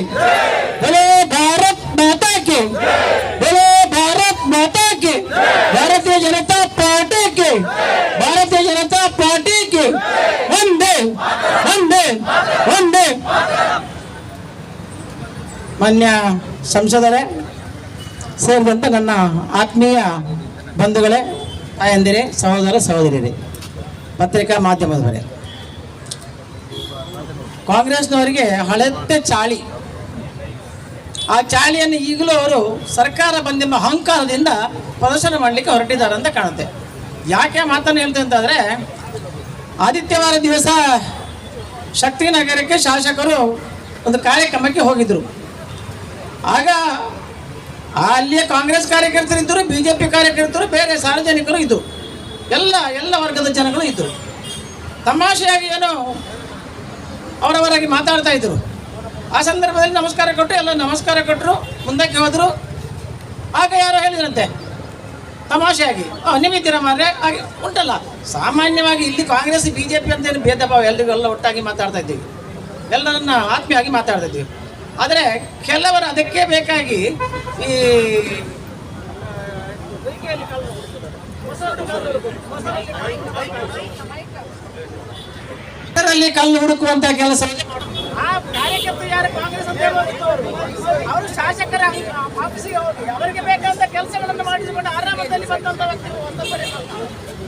बोलो भारत माता की बोलो भारत माता की भारतीय जनता पार्टी की भारतीय जनता पार्टी की वंदे वंदे वंदे ಮಾನ್ಯ ಸಂಸದರೇ ಸೇರಿದಂತೆ ನನ್ನ ಆತ್ಮೀಯ ಬಂಧುಗಳೇ ತಾಯಂದಿರೇ ಸಹೋದರ ಸಹೋದರಿಯರೇ ಪತ್ರಿಕಾ ಮಾಧ್ಯಮದವರೇ ಕಾಂಗ್ರೆಸ್ನವರಿಗೆ ಹಳೆತ್ತೆ ಚಾಳಿ ಆ ಚಾಳಿಯನ್ನು ಈಗಲೂ ಅವರು ಸರ್ಕಾರ ಬಂದೆಂಬ ಅಹಂಕಾರದಿಂದ ಪ್ರದರ್ಶನ ಮಾಡಲಿಕ್ಕೆ ಹೊರಟಿದ್ದಾರೆ ಅಂತ ಕಾಣುತ್ತೆ. ಯಾಕೆ ಮಾತನ್ನು ಹೇಳ್ತೇವೆ ಅಂತಂದರೆ, ಆದಿತ್ಯವಾರ ದಿವಸ ಶಕ್ತಿನಗರಕ್ಕೆ ಶಾಸಕರು ಒಂದು ಕಾರ್ಯಕ್ರಮಕ್ಕೆ ಹೋಗಿದ್ದರು ಆಗ ಅಲ್ಲಿಯ ಕಾಂಗ್ರೆಸ್ ಕಾರ್ಯಕರ್ತರು ಇದ್ದರು ಬಿ ಜೆ ಪಿ ಕಾರ್ಯಕರ್ತರು, ಬೇರೆ ಸಾರ್ವಜನಿಕರು ಇದ್ದರು ಎಲ್ಲ ಎಲ್ಲ ವರ್ಗದ ಜನಗಳು ಇದ್ದರು ತಮಾಷೆಯಾಗಿ ಏನು ಅವರವರಾಗಿ ಮಾತಾಡ್ತಾ ಇದ್ರು. ಆ ಸಂದರ್ಭದಲ್ಲಿ ನಮಸ್ಕಾರ ಕೊಟ್ಟರು ಎಲ್ಲ ನಮಸ್ಕಾರ ಕೊಟ್ಟರು ಮುಂದಕ್ಕೆ ಹೋದರು. ಆಗ ಯಾರೋ ಹೇಳಿದ್ರಂತೆ ತಮಾಷೆಯಾಗಿ "ಆ, ನೀವಿದ್ದೀರಾ ಮಾರ್ರೆ? ಹಾಗೆ ಉಂಟಲ್ಲ. ಸಾಮಾನ್ಯವಾಗಿ ಇಲ್ಲಿ ಕಾಂಗ್ರೆಸ್ ಬಿ ಜೆ ಪಿ ಅಂತೇನು ಭೇದ ಭಾವ ಎಲ್ಲರಿಗೂ ಎಲ್ಲ ಒಟ್ಟಾಗಿ ಮಾತಾಡ್ತಾ ಇದ್ದೀವಿ. ಎಲ್ಲರನ್ನ ಆತ್ಮೀಯಾಗಿ ಮಾತಾಡ್ತಾ ಇದ್ದೀವಿ. ಆದರೆ ಕೆಲವರು ಅದಕ್ಕೆ ಬೇಕಾಗಿ ಈ ಇದರಲ್ಲಿ ಕಲ್ಲು ಹುಡುಕುವಂತ ಕೆಲಸ ಶಾಸಕರ ಅವರಿಗೆ ಬೇಕಾದಂತ ಕೆಲಸಗಳನ್ನು ಮಾಡಿಸಿಕೊಂಡು ಆರಾಮದಲ್ಲಿ ಬಂದಂತ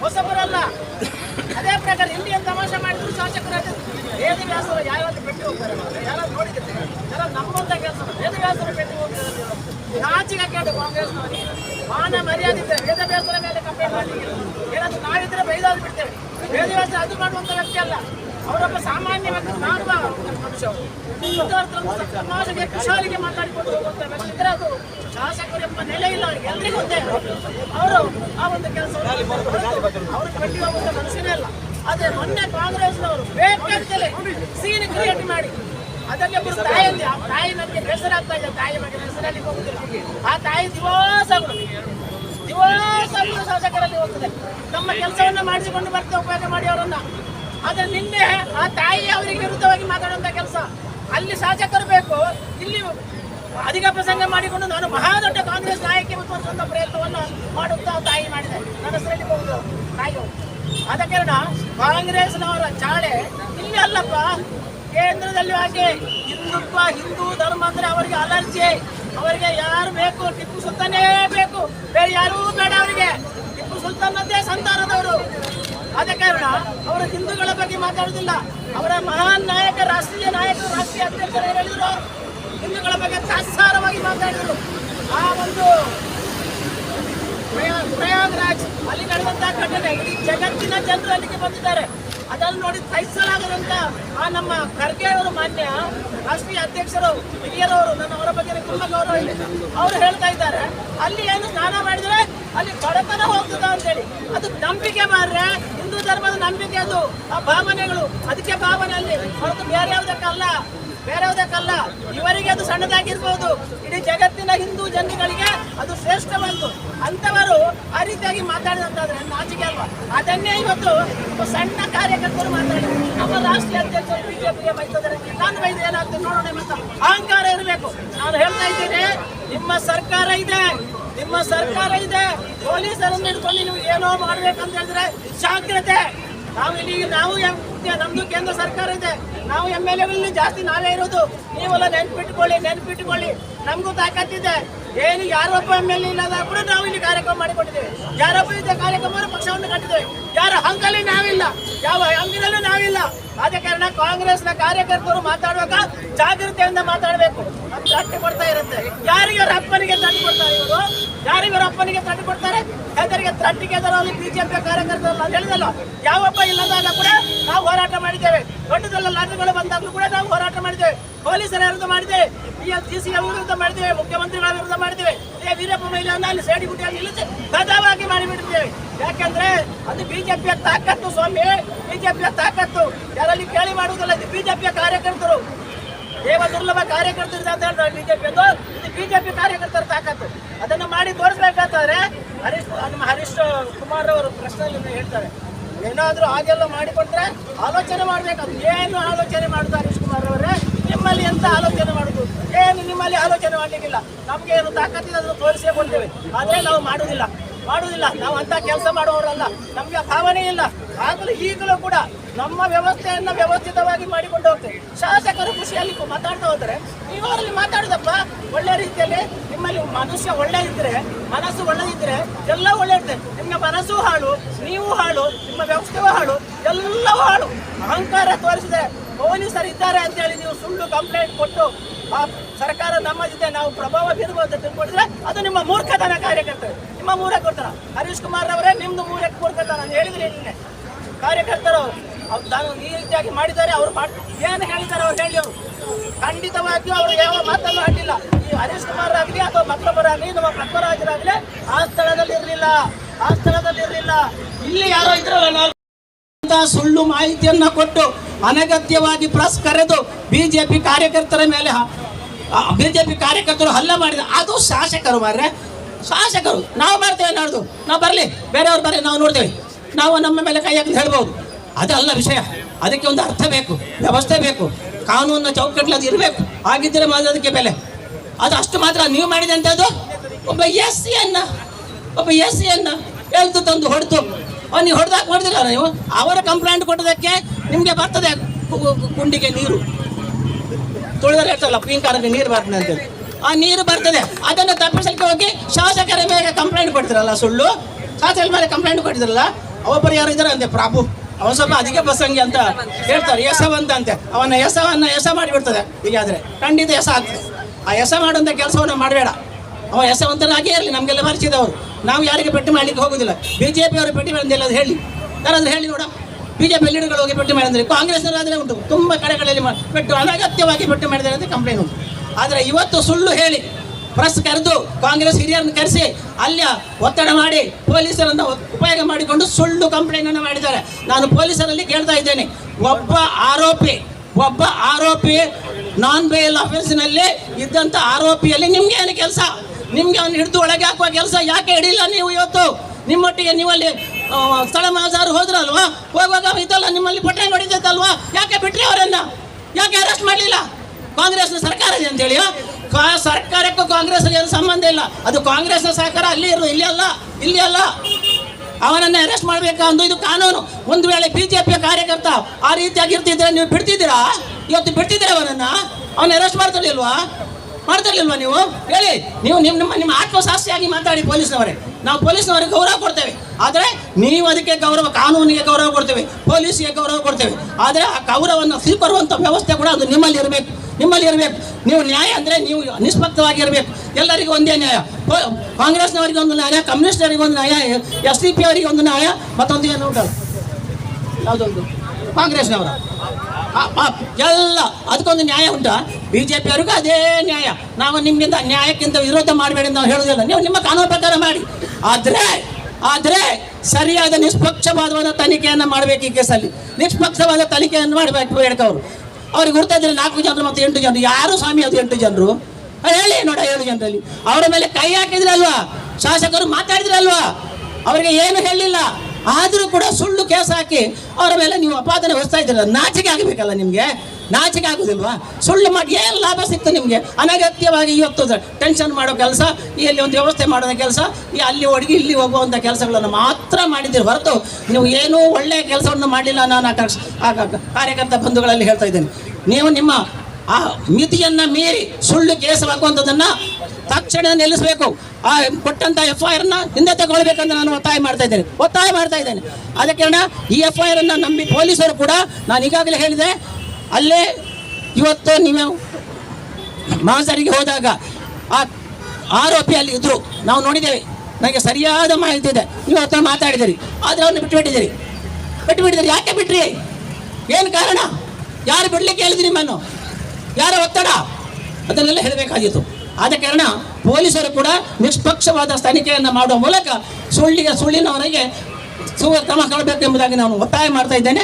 ಹೊಸಬರಲ್ಲ. ಅದೇ ಪ್ರಕಾರ ಇಲ್ಲಿ ಏನು ತಮಾಷೆ ಮಾಡಿದ್ರು ಶಾಸಕರ ವೇದವ್ಯಾಸರ ಯಾರಾದ್ರೂ ಭೇಟಿ ಹೋಗ್ತಾರೆ ಯಾರಾದ್ರೂ ನೋಡಿದ್ರೆ ಯಾರು ನಮ್ಮಂತ ಕೆಲಸ ವೇದವ್ಯಾಸರ ಬಿಟ್ಟು ಹೋಗ್ತಾರೆ ನಾಚಿಕೆ ಕೇಳು ಕಾಂಗ್ರೆಸ್ನವರಿಗೆ ಮಾನ ಮರ್ಯಾದೆ ವೇದ ವೇದವ್ಯಾಸರ ಮೇಲೆ ಕಂಪ್ಲೇಂಟ್ ಮಾಡಲಿಕ್ಕೆ ಏನಾದ್ರು ನಾವಿದ್ರೆ ಬೈದಾದ್ರು ಬಿಡ್ತೇವೆ ವೇದವ್ಯಾಸ ಅದು ಮಾಡುವಂತ ವ್ಯಕ್ತಿ ಅಲ್ಲ. ಅವರೊಬ್ಬ ಸಾಮಾನ್ಯವಾಗಿ ಮಾಡುವ ಮನುಷ್ಯ ಸಮಾಜಕ್ಕೆ ಕುಶಾಲಿಗೆ ಮಾತಾಡಿಕೊಂಡು ಹೋಗುವಂತ ಅದು ಶಾಸಕರು ಎಂಬ ನೆಲೆ ಇಲ್ಲ ಅವ್ರಿಗೆ ಎಲ್ರಿಗೂ ಒಂದೇ. ಅವರು ಆ ಒಂದು ಕೆಲಸ ಅವರು ಕಟ್ಟಿ ಮನಸ್ಸಿನೇ ಮನುಷ್ಯನೇ ಇಲ್ಲ. ಆದ್ರೆ ಮೊನ್ನೆ ಕಾಂಗ್ರೆಸ್ನವರು ಬೇಕಾಗ್ತಲೇ ಸೀನ್ ಕ್ರಿಯೇಟ್ ಮಾಡಿ ಅದಕ್ಕೆ ಒಬ್ಬರು ತಾಯಿಯಲ್ಲಿ ಆ ತಾಯಿ ನನಗೆ ಬೇಸರಾಗ್ತಾ ಇದೆ. ತಾಯಿ ಬಗ್ಗೆ ಹೆಸರಲ್ಲಿ ಹೋಗುದಿಲ್ಲ. ಆ ತಾಯಿ ದಿವಸ ದಿವಸ ಶಾಸಕರಲ್ಲಿ ಹೋಗ್ತದೆ. ತಮ್ಮ ಕೆಲಸವನ್ನ ಮಾಡಿಸಿಕೊಂಡು ಬರ್ತಾ ಉಪಯೋಗ ಮಾಡಿ ಅವರನ್ನ. ಆದ್ರೆ ನಿನ್ನೆ ಆ ತಾಯಿ ಅವರಿಗೆ ವಿರುದ್ಧವಾಗಿ ಮಾತಾಡುವಂತ ಕೆಲಸ ಅಲ್ಲಿ ಶಾಸಕರು ಬೇಕು. ಇಲ್ಲಿ ಅಧಿಕ ಪ್ರಸಂಗ ಮಾಡಿಕೊಂಡು ನಾನು ಮಹಾ ದೊಡ್ಡ ಕಾಂಗ್ರೆಸ್ ನಾಯಕಿ ತೋರಿಸುವಂತ ಪ್ರಯತ್ನವನ್ನು ಮಾಡುತ್ತಾ ತಾಯಿ ಮಾಡಿದೆ. ನನ್ನ ಹೆಸರಲ್ಲಿ ಬಹುದು. ತಾಯಿ ಆದ ಕಾರಣ ಕಾಂಗ್ರೆಸ್ನವರ ಚಾಳೆ ಇಲ್ಲಿ ಅಲ್ಲಪ್ಪ. ಕೇಂದ್ರದಲ್ಲಿ ಹಾಗೆ ಹಿಂದುತ್ವ, ಹಿಂದೂ ಧರ್ಮ ಅಂದ್ರೆ ಅವರಿಗೆ ಅಲರ್ಜಿ. ಅವರಿಗೆ ಯಾರು ಬೇಕು? ಟಿಪ್ಪು ಸುಲ್ತಾನೇ ಬೇಕು. ಬೇರೆ ಯಾರೂ ಬೇಡ ಅವರಿಗೆ. ಟಿಪ್ಪು ಸುಲ್ತಾನದ್ದೇ ಸಂತಾನದವರು. ಆದ ಕಾರಣ ಅವರು ಹಿಂದೂಗಳ ಬಗ್ಗೆ ಮಾತಾಡುವುದಿಲ್ಲ. ಅವರ ಮಹಾನ್ ನಾಯಕ, ರಾಷ್ಟ್ರೀಯ ನಾಯಕರು ರಾಷ್ಟ್ರೀಯ ಅಧ್ಯಕ್ಷರು ಏನು ಹೇಳಿದ್ರು? ಹಿಂದೂಗಳ ಬಗ್ಗೆ ತಾತ್ಸಾರವಾಗಿ ಮಾತಾಡಿದರು. ಆ ಒಂದು ಪ್ರಯಾ- ಪ್ರಯಾಗ್ರಾಜ್ ಅಲ್ಲಿ ನಡೆದಂತಹ ಘಟನೆ ಇಡೀ ಜಗತ್ತಿನ ಜನರು ಅಲ್ಲಿಗೆ ಬಂದಿದ್ದಾರೆ. ಅದನ್ನು ನೋಡಿ ಸಹಿಸಲಾಗದಂತ ಆ ನಮ್ಮ ಖರ್ಗೆ ಅವರು ಮಾನ್ಯ ರಾಷ್ಟ್ರೀಯ ಅಧ್ಯಕ್ಷರು, ಹಿರಿಯರವರು, ನನ್ನ ಅವರ ಬಗ್ಗೆ ತುಂಬಾ ಗೌರವ ಇದೆ. ಅವರು ಹೇಳ್ತಾ ಇದ್ದಾರೆ. ಅಲ್ಲಿ ಏನು ಸ್ನಾನ ಮಾಡಿದ್ರೆ ಅಲ್ಲಿ ಬಡತನ ಹೋಗ್ತದ ಅಂತೇಳಿ. ಅದು ನಂಬಿಕೆ ಮಾರ್ರೆ. ಹಿಂದೂ ಧರ್ಮದ ನಂಬಿಕೆ ಅದು. ಆ ಭಾವನೆಗಳು. ಅದಕ್ಕೆ ಭಾವನೆ ಅಲ್ಲಿ. ಹೊರತು ಬೇರೆ ಯಾವುದಕ್ಕಲ್ಲ. ಬೇರೆ ಯಾವುದಕ್ಕಲ್ಲ. ಇವರಿಗೆ ಅದು ಸಣ್ಣದಾಗಿರ್ಬೋದು. ಇಡೀ ಜಗತ್ತಿನ ಹಿಂದೂ ಜನಗಳಿಗೆ ಅದು ಶ್ರೇಷ್ಠವಂತು ಅಂತವರು ಆ ರೀತಿಯಾಗಿ ಮಾತಾಡಿದಂತಾದ್ರೆ ನಾಚಿಕೆ ಅಲ್ವಾ? ಅದನ್ನೇ ಇವತ್ತು ಸಣ್ಣ ಕಾರ್ಯಕರ್ತರು ಮಾತಾಡಿ. ನಮ್ಮ ರಾಷ್ಟ್ರೀಯ ಅಧ್ಯಕ್ಷರು ಬಿಜೆಪಿಗೆ ಬೈತಿದ್ದಾರೆ ನಾನು ಬೈದ ಏನಾಗ್ತದೆ ನೋಡೋಣ ಮತ್ತೆ. ಅಹಂಕಾರ ಇರಬೇಕು. ನಾನು ಹೇಳ್ತಾ ಇದ್ದೇನೆ, ನಿಮ್ಮ ಸರ್ಕಾರ ಇದೆ. ನಿಮ್ಮ ಸರ್ಕಾರ ಇದೆ. ಪೊಲೀಸರನ್ನು ಹಿಡ್ಕೊಂಡು ನೀವು ಏನೋ ಮಾಡ್ಬೇಕಂತ ಹೇಳಿದ್ರೆ ಜಾಗ್ರತೆ ಇಲ್ಲಿ ನಾವು ಎಂ- ನಮ್ದು ಕೇಂದ್ರ ಸರ್ಕಾರ ಇದೆ. ನಾವು ಎಂ ಎಲ್ ಎಗಳಲ್ಲಿ ಜಾಸ್ತಿ ನಾವೇ ಇರೋದು. ನೀವೆಲ್ಲ ನೆನ್ಪಿಟ್ಕೊಳ್ಳಿ ನೆನ್ಪಿಟ್ಕೊಳ್ಳಿ. ನಮಗೂ ತಾಕತ್ತಿದೆ. ಏನು, ಯಾರೊಬ್ಬ ಎಂ ಎಲ್ ಎ ಇಲ್ಲದ ಕೂಡ ನಾವು ಇಲ್ಲಿ ಕಾರ್ಯಕ್ರಮ ಮಾಡಿಕೊಟ್ಟಿದ್ದೇವೆ. ಯಾರೊಬ್ಬ ಇದ್ದ ಕಾರ್ಯಕ್ರಮ ಪಕ್ಷವನ್ನು ಕಟ್ಟಿದ್ದೇವೆ ಯಾರ ಹಂಗಲ್ಲಿ ನಾವಿಲ್ಲ. ಯಾವ ಹಂಗಿನಲ್ಲೂ ನಾವಿಲ್ಲ. ಆದ ಕಾರಣ ಕಾಂಗ್ರೆಸ್ನ ಕಾರ್ಯಕರ್ತರು ಮಾತಾಡುವಾಗ ಜಾಗೃತಿಯಿಂದ ಮಾತಾಡಬೇಕು. ಅದು ತಟ್ಟಿ ಕೊಡ್ತಾ ಇರುತ್ತೆ. ಯಾರಿಗೆ ಅಪ್ಪನಿಗೆ ತಟ್ಟು ಕೊಡ್ತಾರೆ ಇವರು ಯಾರಿಗೆ ಅವ್ರ ಅಪ್ಪನಿಗೆ ತಟ್ಟು ಕೊಡ್ತಾರೆ? ಹೆದರಿಗೆ ತಟ್ಟಿಗೆ ಅಲ್ಲಿ ಬಿಜೆಪಿ ಕಾರ್ಯಕರ್ತರು. ಅಂತ ಹೇಳಿದಲ್ಲ ಯಾವಪ್ಪ ಇಲ್ಲದಾಗ ಕೂಡ ದೊಡ್ಡ ಮಾಡಿದ್ದೇವೆ. ದೊಡ್ಡದೆಲ್ಲ ಲಾಟರಿಗಳು ಬಂದಾಗಲೂ ಕೂಡ ನಾವು ಹೋರಾಟ ಮಾಡಿದ್ದೇವೆ. ಪೊಲೀಸರ ವಿರುದ್ಧ ಮಾಡಿದ್ದೇವೆ. ಪಿ ಎಲ್ ಸಿ ಸಿ ವಿರುದ್ಧ ಮಾಡಿದ್ದೇವೆ. ಮುಖ್ಯಮಂತ್ರಿಗಳ ವಿರುದ್ಧ ಮಾಡಿದ್ದೇವೆ. ಏ ವೀರಪ್ಪ ಮಹಿಳೆಯನ್ನ ಅಲ್ಲಿ ಸೇಡಿ ಗುಟ್ಟಿಯಾಗಿ ನಿಲ್ಲಿಸಿ ಕದಾವಾಗಿ ಮಾಡಿಬಿಟ್ಟಿದ್ದೇವೆ. ಯಾಕಂದ್ರೆ ಅದು ಬಿಜೆಪಿಯ ತಾಕತ್ತು ಸ್ವಾಮಿ. ಬಿಜೆಪಿಯ ತಾಕತ್ತು. ಯಾರಲ್ಲಿ ಕೇಳಿ ಮಾಡುವುದಿಲ್ಲ. ಇದು ಬಿಜೆಪಿಯ ಕಾರ್ಯಕರ್ತರು. ದೇವ ದುರ್ಲಭ ಕಾರ್ಯಕರ್ತರು ಅಂತ ಹೇಳ್ತಾರೆ ಬಿಜೆಪಿ ಅದು ಇದು ಬಿಜೆಪಿ ಕಾರ್ಯಕರ್ತರ ತಾಕತ್ತು. ಅದನ್ನು ಮಾಡಿ ತೋರಿಸ್ಬೇಕಾದ್ರೆ ಹರೀಶ್, ನಮ್ಮ ಹರೀಶ್ ಕುಮಾರ್ ಅವರು ಪ್ರಶ್ನೆಯಲ್ಲಿ ಹೇಳ್ತಾರೆ. ಏನಾದ್ರೂ ಹಾಗೆಲ್ಲ ಮಾಡಿಕೊಟ್ರೆ ಆಲೋಚನೆ ಮಾಡ್ಬೇಕು. ಏನು ಆಲೋಚನೆ ಮಾಡುದು ಹರೀಶ್ ಕುಮಾರ್ ಅವರೇ ನಿಮ್ಮಲ್ಲಿ ಎಂತ ಆಲೋಚನೆ ಮಾಡುದು? ಏನು ನಿಮ್ಮಲ್ಲಿ ಆಲೋಚನೆ ಮಾಡಲಿಕ್ಕಿಲ್ಲ. ನಮ್ಗೆ ಏನು ತಾಕತ್ತಿದೆ ಅದನ್ನು ತೋರಿಸೇ ಕೊಡ್ತೇವೆ ಆದ್ರೆ ನಾವು ಮಾಡುವುದಿಲ್ಲ ಮಾಡುವುದಿಲ್ಲ ನಾವು ಅಂತ ಕೆಲಸ ಮಾಡುವವರಲ್ಲ. ನಮ್ಗೆ ಭಾವನೆ ಇಲ್ಲ. ಆಗಲೂ ಈಗಲೂ ಕೂಡ ನಮ್ಮ ವ್ಯವಸ್ಥೆಯನ್ನ ವ್ಯವಸ್ಥಿತವಾಗಿ ಮಾಡಿಕೊಂಡು ಹೋಗ್ತೇವೆ. ಶಾಸಕರು ಖುಷಿಯಲ್ಲಿ ಮಾತಾಡ್ತಾ ಹೋದ್ರೆ, ನೀವು ಅವರಲ್ಲಿ ಮಾತಾಡುದಪ್ಪ? ಒಳ್ಳೆ ರೀತಿಯಲ್ಲಿ ನಿಮ್ಮಲ್ಲಿ ಮನುಷ್ಯ ಒಳ್ಳೆ ಇದ್ರೆ ಮನಸ್ಸು ಒಳ್ಳೆದಿದ್ರೆ ಎಲ್ಲ ಒಳ್ಳೆ ಇರ್ತದೆ ನಿಮ್ಮ ಮನಸ್ಸು ಹಾಳು, ನೀವು ಹಾಳು, ನಿಮ್ಮ ವ್ಯವಸ್ಥೆಯೂ ಹಾಳು, ಎಲ್ಲವೂ ಹಾಳು. ಅಹಂಕಾರ ತೋರಿಸಿದೆ. ಪೊಲೀಸರು ಇದ್ದಾರೆ ಅಂತೇಳಿ ನೀವು ಸುಳ್ಳು ಕಂಪ್ಲೇಂಟ್ ಕೊಟ್ಟು, ಆ ಸರ್ಕಾರ ನಮ್ಮ ಜೊತೆ ನಾವು ಪ್ರಭಾವ ಬೀರಬಹುದು ತಿಳ್ಕೊಂಡಿದ್ರೆ ಅದು ನಿಮ್ಮ ಮೂರ್ಖತನ ಕಾರ್ಯಕರ್ತರು. ನಿಮ್ಮ ಮೂರ್ಖತನ ಹರೀಶ್ ಕುಮಾರ್ ಅವರೇ ನಿಮ್ದು ಮೂರಕ್ಕೆ ಕೊಡ್ತಾರ. ನಾನು ಹೇಳಿದ್ರೆ ನಿನ್ನೆ. ಕಾರ್ಯಕರ್ತರು ತಾನು ಈ ರೀತಿಯಾಗಿ ಮಾಡಿದ್ದಾರೆ, ಅವರು ಏನು ಹೇಳಿದ್ದಾರೆ ಅವ್ರು ಹೇಳಿ ಅವರು. ಖಂಡಿತವಾಗಿಯೂ ಅವರು ಯಾವ ಮಾತನ್ನು ಹಾಕಿಲ್ಲ. ಈ ಹರೀಶ್ ಕುಮಾರ್ ಆಗಲಿ ಅಥವಾ ಮತ್ತೊಬ್ಬರಾಗಲಿ, ನಮ್ಮ ಪದ್ಮರಾಜರಾಗಲಿ, ಆ ಸ್ಥಳದಲ್ಲಿ ಇರಲಿಲ್ಲ. ಆ ಸ್ಥಳದಲ್ಲಿ ಇರಲಿಲ್ಲ. ಇಲ್ಲಿ ಯಾರೋ ಇದ್ರಲ್ಲ ಸುಳ್ಳು ಮಾಹಿತಿಯನ್ನ ಕೊಟ್ಟು ಅನಗತ್ಯವಾಗಿ ಪ್ರೆಸ್ ಕರೆದು ಬಿಜೆಪಿ ಕಾರ್ಯಕರ್ತರ ಮೇಲೆ ಬಿಜೆಪಿ ಕಾರ್ಯಕರ್ತರು ಹಲ್ಲೆ ಮಾಡಿದ, ಅದು ಶಾಸಕರು ಮಾರ್ರೆ. ಶಾಸಕರು, ನಾವು ಮಾಡ್ತೇವೆ ನಾಡ್ದು. ನಾವು ಬರಲಿ, ಬೇರೆಯವ್ರು ಬರಲಿ, ನಾವು ನೋಡ್ತೇವೆ. ನಾವು ನಮ್ಮ ಮೇಲೆ ಕೈ ಹಾಕಿ ಹೇಳ್ಬೋದು. ಅದಲ್ಲ ವಿಷಯ. ಅದಕ್ಕೆ ಒಂದು ಅರ್ಥ ಬೇಕು, ವ್ಯವಸ್ಥೆ ಬೇಕು ಕಾನೂನಿನ ಚೌಕಟ್ಟಲ್ಲಿ ಅದು ಇರಬೇಕು. ಆಗಿದ್ದರೆ ಮಾತ್ರ ಅದಕ್ಕೆ ಬೆಲೆ. ಅದು ಅಷ್ಟು ಮಾತ್ರ. ನೀವು ಮಾಡಿದಂಥದ್ದು ಒಬ್ಬ ಎಸ್ ಸಿಯನ್ನ ಒಬ್ಬ ಎಸ್ ಸಿಯನ್ನ ಹೇಳ್ತು, ತಂದು ಹೊಡೆದು ನೀವು ಹೊಡೆದಾಕ ಹೊಡೆದಿಲ್ಲ ನೀವು? ಅವರ ಕಂಪ್ಲೇಂಟ್ ಕೊಟ್ಟದಕ್ಕೆ ನಿಮಗೆ ಬರ್ತದೆ ಕುಂಡಿಗೆ ನೀರು. ತುಳಿದರೆ ಇರ್ತಲ್ಲ ಪಿಂಕಾರಕ್ಕೆ ನೀರು ಬರ್ತದೆ ಅಂತೇಳಿ ಆ ನೀರು ಬರ್ತದೆ. ಅದನ್ನು ತಪ್ಪಿಸಲಿಕ್ಕೆ ಹೋಗಿ ಶಾಸಕರ ಮೇಲೆ ಕಂಪ್ಲೇಂಟ್ ಕೊಡ್ತಿರಲ್ಲ ಸುಳ್ಳು? ಶಾಸಕರ ಮೇಲೆ ಕಂಪ್ಲೇಂಟ್ ಕೊಟ್ಟಿದ್ರಲ್ಲ ಒಬ್ಬರು ಯಾರು ಇದ್ದಾರೆ ಅಂತೆ ಪ್ರಾಭು. ಅವನು ಸ್ವಲ್ಪ ಅದಕ್ಕೆ ಪ್ರಸಂಗಿ ಅಂತ ಹೇಳ್ತಾರೆ. ಯಶವಂತ ಅಂತೆ. ಅವನ ಯಶವನ್ನ ಎಸ ಮಾಡಿಬಿಡ್ತದೆ. ಹೀಗಾದ್ರೆ ಖಂಡಿತ ಎಸ ಆಗ್ತದೆ. ಆ ಎಸ ಮಾಡುವಂಥ ಕೆಲಸವನ್ನು ಮಾಡಬೇಡ. ಅವ ಯಶವಂತನಾಗೇ ಇರಲಿ, ನಮಗೆಲ್ಲ ಪರಿಚಯದವರು ನಾವು ಯಾರಿಗೆ ಪೆಟ್ಟು ಮಾಡ್ಲಿಕ್ಕೆ ಹೋಗುದಿಲ್ಲ. ಬಿಜೆಪಿ ಅವರು ಪೆಟ್ಟು ಮಾಡಿಲ್ಲ ಅದು ಹೇಳಿ. ಯಾರಾದ್ರೂ ಹೇಳಿ ನೋಡ. ಬಿಜೆಪಿ ಲೀಡರ್ಗಳು ಹೋಗಿ ಪೆಟ್ಟು ಮಾಡಿದ್ರೆ ಕಾಂಗ್ರೆಸ್ನವರಾದ್ರೆ ಉಂಟು. ತುಂಬ ಕಡೆಗಳಲ್ಲಿ ಪೆಟ್ಟು ಅನಗತ್ಯವಾಗಿ ಪೆಟ್ಟು ಮಾಡಿದ್ದಾರೆ ಅಂತ ಕಂಪ್ಲೇಂಟ್ ಉಂಟು. ಆದರೆ ಇವತ್ತು ಸುಳ್ಳು ಹೇಳಿ. ಪ್ರೆಸ್ ಕರೆದು ಕಾಂಗ್ರೆಸ್ ಹಿರಿಯರನ್ನು ಕರೆಸಿ ಅಲ್ಲಿ ಒತ್ತಡ ಮಾಡಿ ಪೊಲೀಸರನ್ನು ಉಪಯೋಗ ಮಾಡಿಕೊಂಡು ಸುಳ್ಳು ಕಂಪ್ಲೇಂಟ್ ಅನ್ನು ಮಾಡಿದ್ದಾರೆ. ನಾನು ಪೊಲೀಸರಲ್ಲಿ ಕೇಳ್ತಾ ಇದ್ದೇನೆ. ಒಬ್ಬ ಆರೋಪಿ ಒಬ್ಬ ಆರೋಪಿ ನಾನ್ ಬೇಲ್ ಆಫೀಸಿನಲ್ಲಿ ಇದ್ದಂಥ ಆರೋಪಿಯಲ್ಲಿ ನಿಮ್ಗೆ ಏನು ಕೆಲಸ? ನಿಮ್ಗೆ ಅವ್ನು ಹಿಡಿದು ಒಳಗೆ ಹಾಕುವ ಕೆಲಸ ಯಾಕೆ ಹಿಡಿಲ್ಲ ನೀವು ಇವತ್ತು? ನಿಮ್ಮೊಟ್ಟಿಗೆ ನೀವಲ್ಲಿ ಸ್ಥಳ ಮಾಜಾರು ಹೋದ್ರಲ್ವಾ? ಹೋಗುವಾಗ ಇದಲ್ಲ ನಿಮ್ಮಲ್ಲಿ ಪಟ್ಟಣ ಹೊಡಿತೈತಲ್ವಾ? ಯಾಕೆ ಬಿಟ್ರಿ ಅವರನ್ನ? ಯಾಕೆ ಅರೆಸ್ಟ್ ಮಾಡಲಿಲ್ಲ? ಕಾಂಗ್ರೆಸ್ನ ಸರ್ಕಾರ ಇದೆ ಅಂತೇಳಿ ಸರ್ಕಾರಕ್ಕೂ ಕಾಂಗ್ರೆಸ್ ಏನು ಸಂಬಂಧ ಇಲ್ಲ. ಅದು ಕಾಂಗ್ರೆಸ್ನ ಸಹಕಾರ ಅಲ್ಲಿ ಇರು, ಇಲ್ಲಿ ಅಲ್ಲ ಇಲ್ಲಿ ಅಲ್ಲ. ಅವನನ್ನು ಅರೆಸ್ಟ್ ಮಾಡಬೇಕಾ ಅಂದು ಇದು ಕಾನೂನು. ಒಂದು ವೇಳೆ ಬಿಜೆಪಿ ಕಾರ್ಯಕರ್ತ ಆ ರೀತಿಯಾಗಿ ಇರ್ತಿದ್ರೆ ನೀವು ಬಿಡ್ತಿದ್ದೀರಾ? ಇವತ್ತು ಬಿಡ್ತಿದ್ದೀರಾ ಅವನನ್ನು? ಅವನ ಅರೆಸ್ಟ್ ಮಾಡ್ತಿರ್ಲಿಲ್ವಾ? ಮಾಡ್ತಿರ್ಲಿಲ್ವಾ ನೀವು? ಹೇಳಿ, ನೀವು ನಿಮ್ಮ ನಿಮ್ಮ ನಿಮ್ಮ ಆತ್ಮಸಾಕ್ಷಿಯಾಗಿ ಮಾತಾಡಿ ಪೊಲೀಸ್ನವರೇ. ನಾವು ಪೊಲೀಸ್ನವರಿಗೆ ಗೌರವ ಕೊಡ್ತೇವೆ. ಆದರೆ ನೀವು ಅದಕ್ಕೆ ಗೌರವ, ಕಾನೂನಿಗೆ ಗೌರವ ಕೊಡ್ತೇವೆ, ಪೊಲೀಸಿಗೆ ಗೌರವ ಕೊಡ್ತೇವೆ. ಆದರೆ ಆ ಗೌರವವನ್ನು ಸ್ವೀಕರುವಂಥ ವ್ಯವಸ್ಥೆ ಕೂಡ ಅದು ನಿಮ್ಮಲ್ಲಿ ಇರಬೇಕು. ನಿಮ್ಮಲ್ಲಿ ಇರಬೇಕು ನೀವು ನ್ಯಾಯ ಅಂದರೆ ನೀವು ನಿಷ್ಪಕ್ಷವಾಗಿ ಇರಬೇಕು ಎಲ್ಲರಿಗೂ ಒಂದೇ ನ್ಯಾಯ. ಕಾಂಗ್ರೆಸ್ನವರಿಗೆ ಒಂದು ನ್ಯಾಯ, ಕಮ್ಯುನಿಸ್ಟ್ನವರಿಗೆ ಒಂದು ನ್ಯಾಯ, ಎಸ್ ಡಿ ಪಿ ಅವರಿಗೆ ಒಂದು ನ್ಯಾಯ, ಮತ್ತೊಂದು ಏನು ಉಂಟಲ್ಲ? ಯಾವುದೊಂದು? ಕಾಂಗ್ರೆಸ್ನವರ. ಎಲ್ಲ, ಅದಕ್ಕೊಂದು ನ್ಯಾಯ ಉಂಟ? ಬಿ ಜೆ ಪಿಯವರಿಗೂ ಅದೇ ನ್ಯಾಯ. ನಾವು ನಿಮ್ಮಿಂದ ನ್ಯಾಯಕ್ಕಿಂತ ವಿರೋಧ ಮಾಡಬೇಡಿ ನಾವು ಹೇಳುವುದಿಲ್ಲ. ನೀವು ನಿಮ್ಮ ಕಾನೂನು ಪ್ರಕಾರ ಮಾಡಿ. ಆದರೆ ಆದರೆ ಸರಿಯಾದ ನಿಷ್ಪಕ್ಷಪಾತವಾದ ತನಿಖೆಯನ್ನು ಮಾಡಬೇಕು ಈ ಕೇಸಲ್ಲಿ. ನಿಷ್ಪಕ್ಷವಾದ ತನಿಖೆಯನ್ನು ಮಾಡಬೇಕು ಬೇಡಕವರು. ಅವ್ರಿಗೆ ಗುರ್ತಾದ್ರೆ ನಾಲ್ಕು ಜನರು ಮತ್ತು ಎಂಟು ಜನರು. ಯಾರು ಸ್ವಾಮಿ ಅದು ಎಂಟು ಜನರು? ಅದು ಹೇಳಿ ನೋಡ ಏಳು ಜನರಲ್ಲಿ. ಅವರ ಮೇಲೆ ಕೈ ಹಾಕಿದ್ರಲ್ವಾ? ಶಾಸಕರು ಮಾತಾಡಿದ್ರಲ್ವಾ? ಅವರಿಗೆ ಏನು ಹೇಳಲಿಲ್ಲ ಆದರೂ ಕೂಡ ಸುಳ್ಳು ಕೇಸ್ ಹಾಕಿ ಅವರ ಮೇಲೆ ನೀವು ಅಪಾದನೆ ಹೊಸ್ತಾ ಇದ್ದೀರಲ್ಲ, ನಾಚಿಕೆ ಆಗಬೇಕಲ್ಲ ನಿಮಗೆ? ನಾಚಿಕೆ ಆಗೋದಿಲ್ವಾ? ಸುಳ್ಳು ಮಾಡಿ ಏನು ಲಾಭ ಸಿಕ್ತು ನಿಮಗೆ. ಅನಗತ್ಯವಾಗಿ ಇವತ್ತು ಟೆನ್ಷನ್ ಮಾಡೋ ಕೆಲಸ ಇಲ್ಲಿ ಒಂದು ವ್ಯವಸ್ಥೆ ಮಾಡೋ ಕೆಲಸ, ಈ ಅಲ್ಲಿ ಒಡಗಿ ಇಲ್ಲಿ ಹೋಗುವಂಥ ಕೆಲಸಗಳನ್ನು ಮಾತ್ರ ಮಾಡಿದ್ದೀರಿ ಹೊರತು ನೀವು ಏನೂ ಒಳ್ಳೆಯ ಕೆಲಸವನ್ನು ಮಾಡಲಿಲ್ಲ ನಾನು ಆ ಕಾರ್ಯಕರ್ತ ಬಂಧುಗಳಲ್ಲಿ ಹೇಳ್ತಾ ಇದ್ದೇನೆ. ನೀವು ನಿಮ್ಮ ಆ ಮಿತಿಯನ್ನು ಮೀರಿ ಸುಳ್ಳು ಕೇಸ್ ಹಾಕುವಂಥದ್ದನ್ನು ತಕ್ಷಣ ನಿಲ್ಲಿಸಬೇಕು. ಆ ಕೊಟ್ಟಂಥ ಎಫ್ ಐ ಆರ್ನ ಹಿಂದೆ ತಗೊಳ್ಬೇಕಂತ ನಾನು ಒತ್ತಾಯ ಮಾಡ್ತಾ ಇದ್ದೇನೆ. ಒತ್ತಾಯ ಮಾಡ್ತಾ ಇದ್ದೇನೆ. ಅದಕ್ಕೆ ಈ ಎಫ್ ಐ ಆರನ್ನು ನಂಬಿ ಪೊಲೀಸರು ಕೂಡ, ನಾನು ಈಗಾಗಲೇ ಹೇಳಿದೆ ಅಲ್ಲೇ ಇವತ್ತು ನೀವು ಮಾಸರಿಗೆ ಹೋದಾಗ ಆ ಆರೋಪಿ ಅಲ್ಲಿ ಇದ್ದರು ನಾವು ನೋಡಿದ್ದೇವೆ. ನನಗೆ ಸರಿಯಾದ ಮಾಹಿತಿ ಇದೆ. ನೀವು ಹತ್ರ ಮಾತಾಡಿದಿರಿ ಆದರೆ ಬಿಟ್ಟಿದ್ದೀರಿ ಬಿಟ್ಟು ಬಿಟ್ಟಿದ್ದೀರಿ ಯಾಕೆ ಬಿಟ್ರಿ? ಏನು ಕಾರಣ? ಯಾರು ಬಿಡಲಿಕ್ಕೆ ಹೇಳಿದ್ರಿ ನಿಮ್ಮನ್ನು? ಯಾರ ಒತ್ತಡ? ಅದನ್ನೆಲ್ಲ ಹೇಳಬೇಕಾಗಿತ್ತು. ಆದ ಕಾರಣ ಪೊಲೀಸರು ಕೂಡ ನಿಷ್ಪಕ್ಷವಾದ ತನಿಖೆಯನ್ನು ಮಾಡುವ ಮೂಲಕ ಸುಳ್ಳಿಗೆ ಸುಳ್ಳಿನವರಿಗೆ ಸು ಕ್ರಮ ಕೊಡಬೇಕು ಎಂಬುದಾಗಿ ನಾನು ಒತ್ತಾಯ ಮಾಡ್ತಾ ಇದ್ದೇನೆ.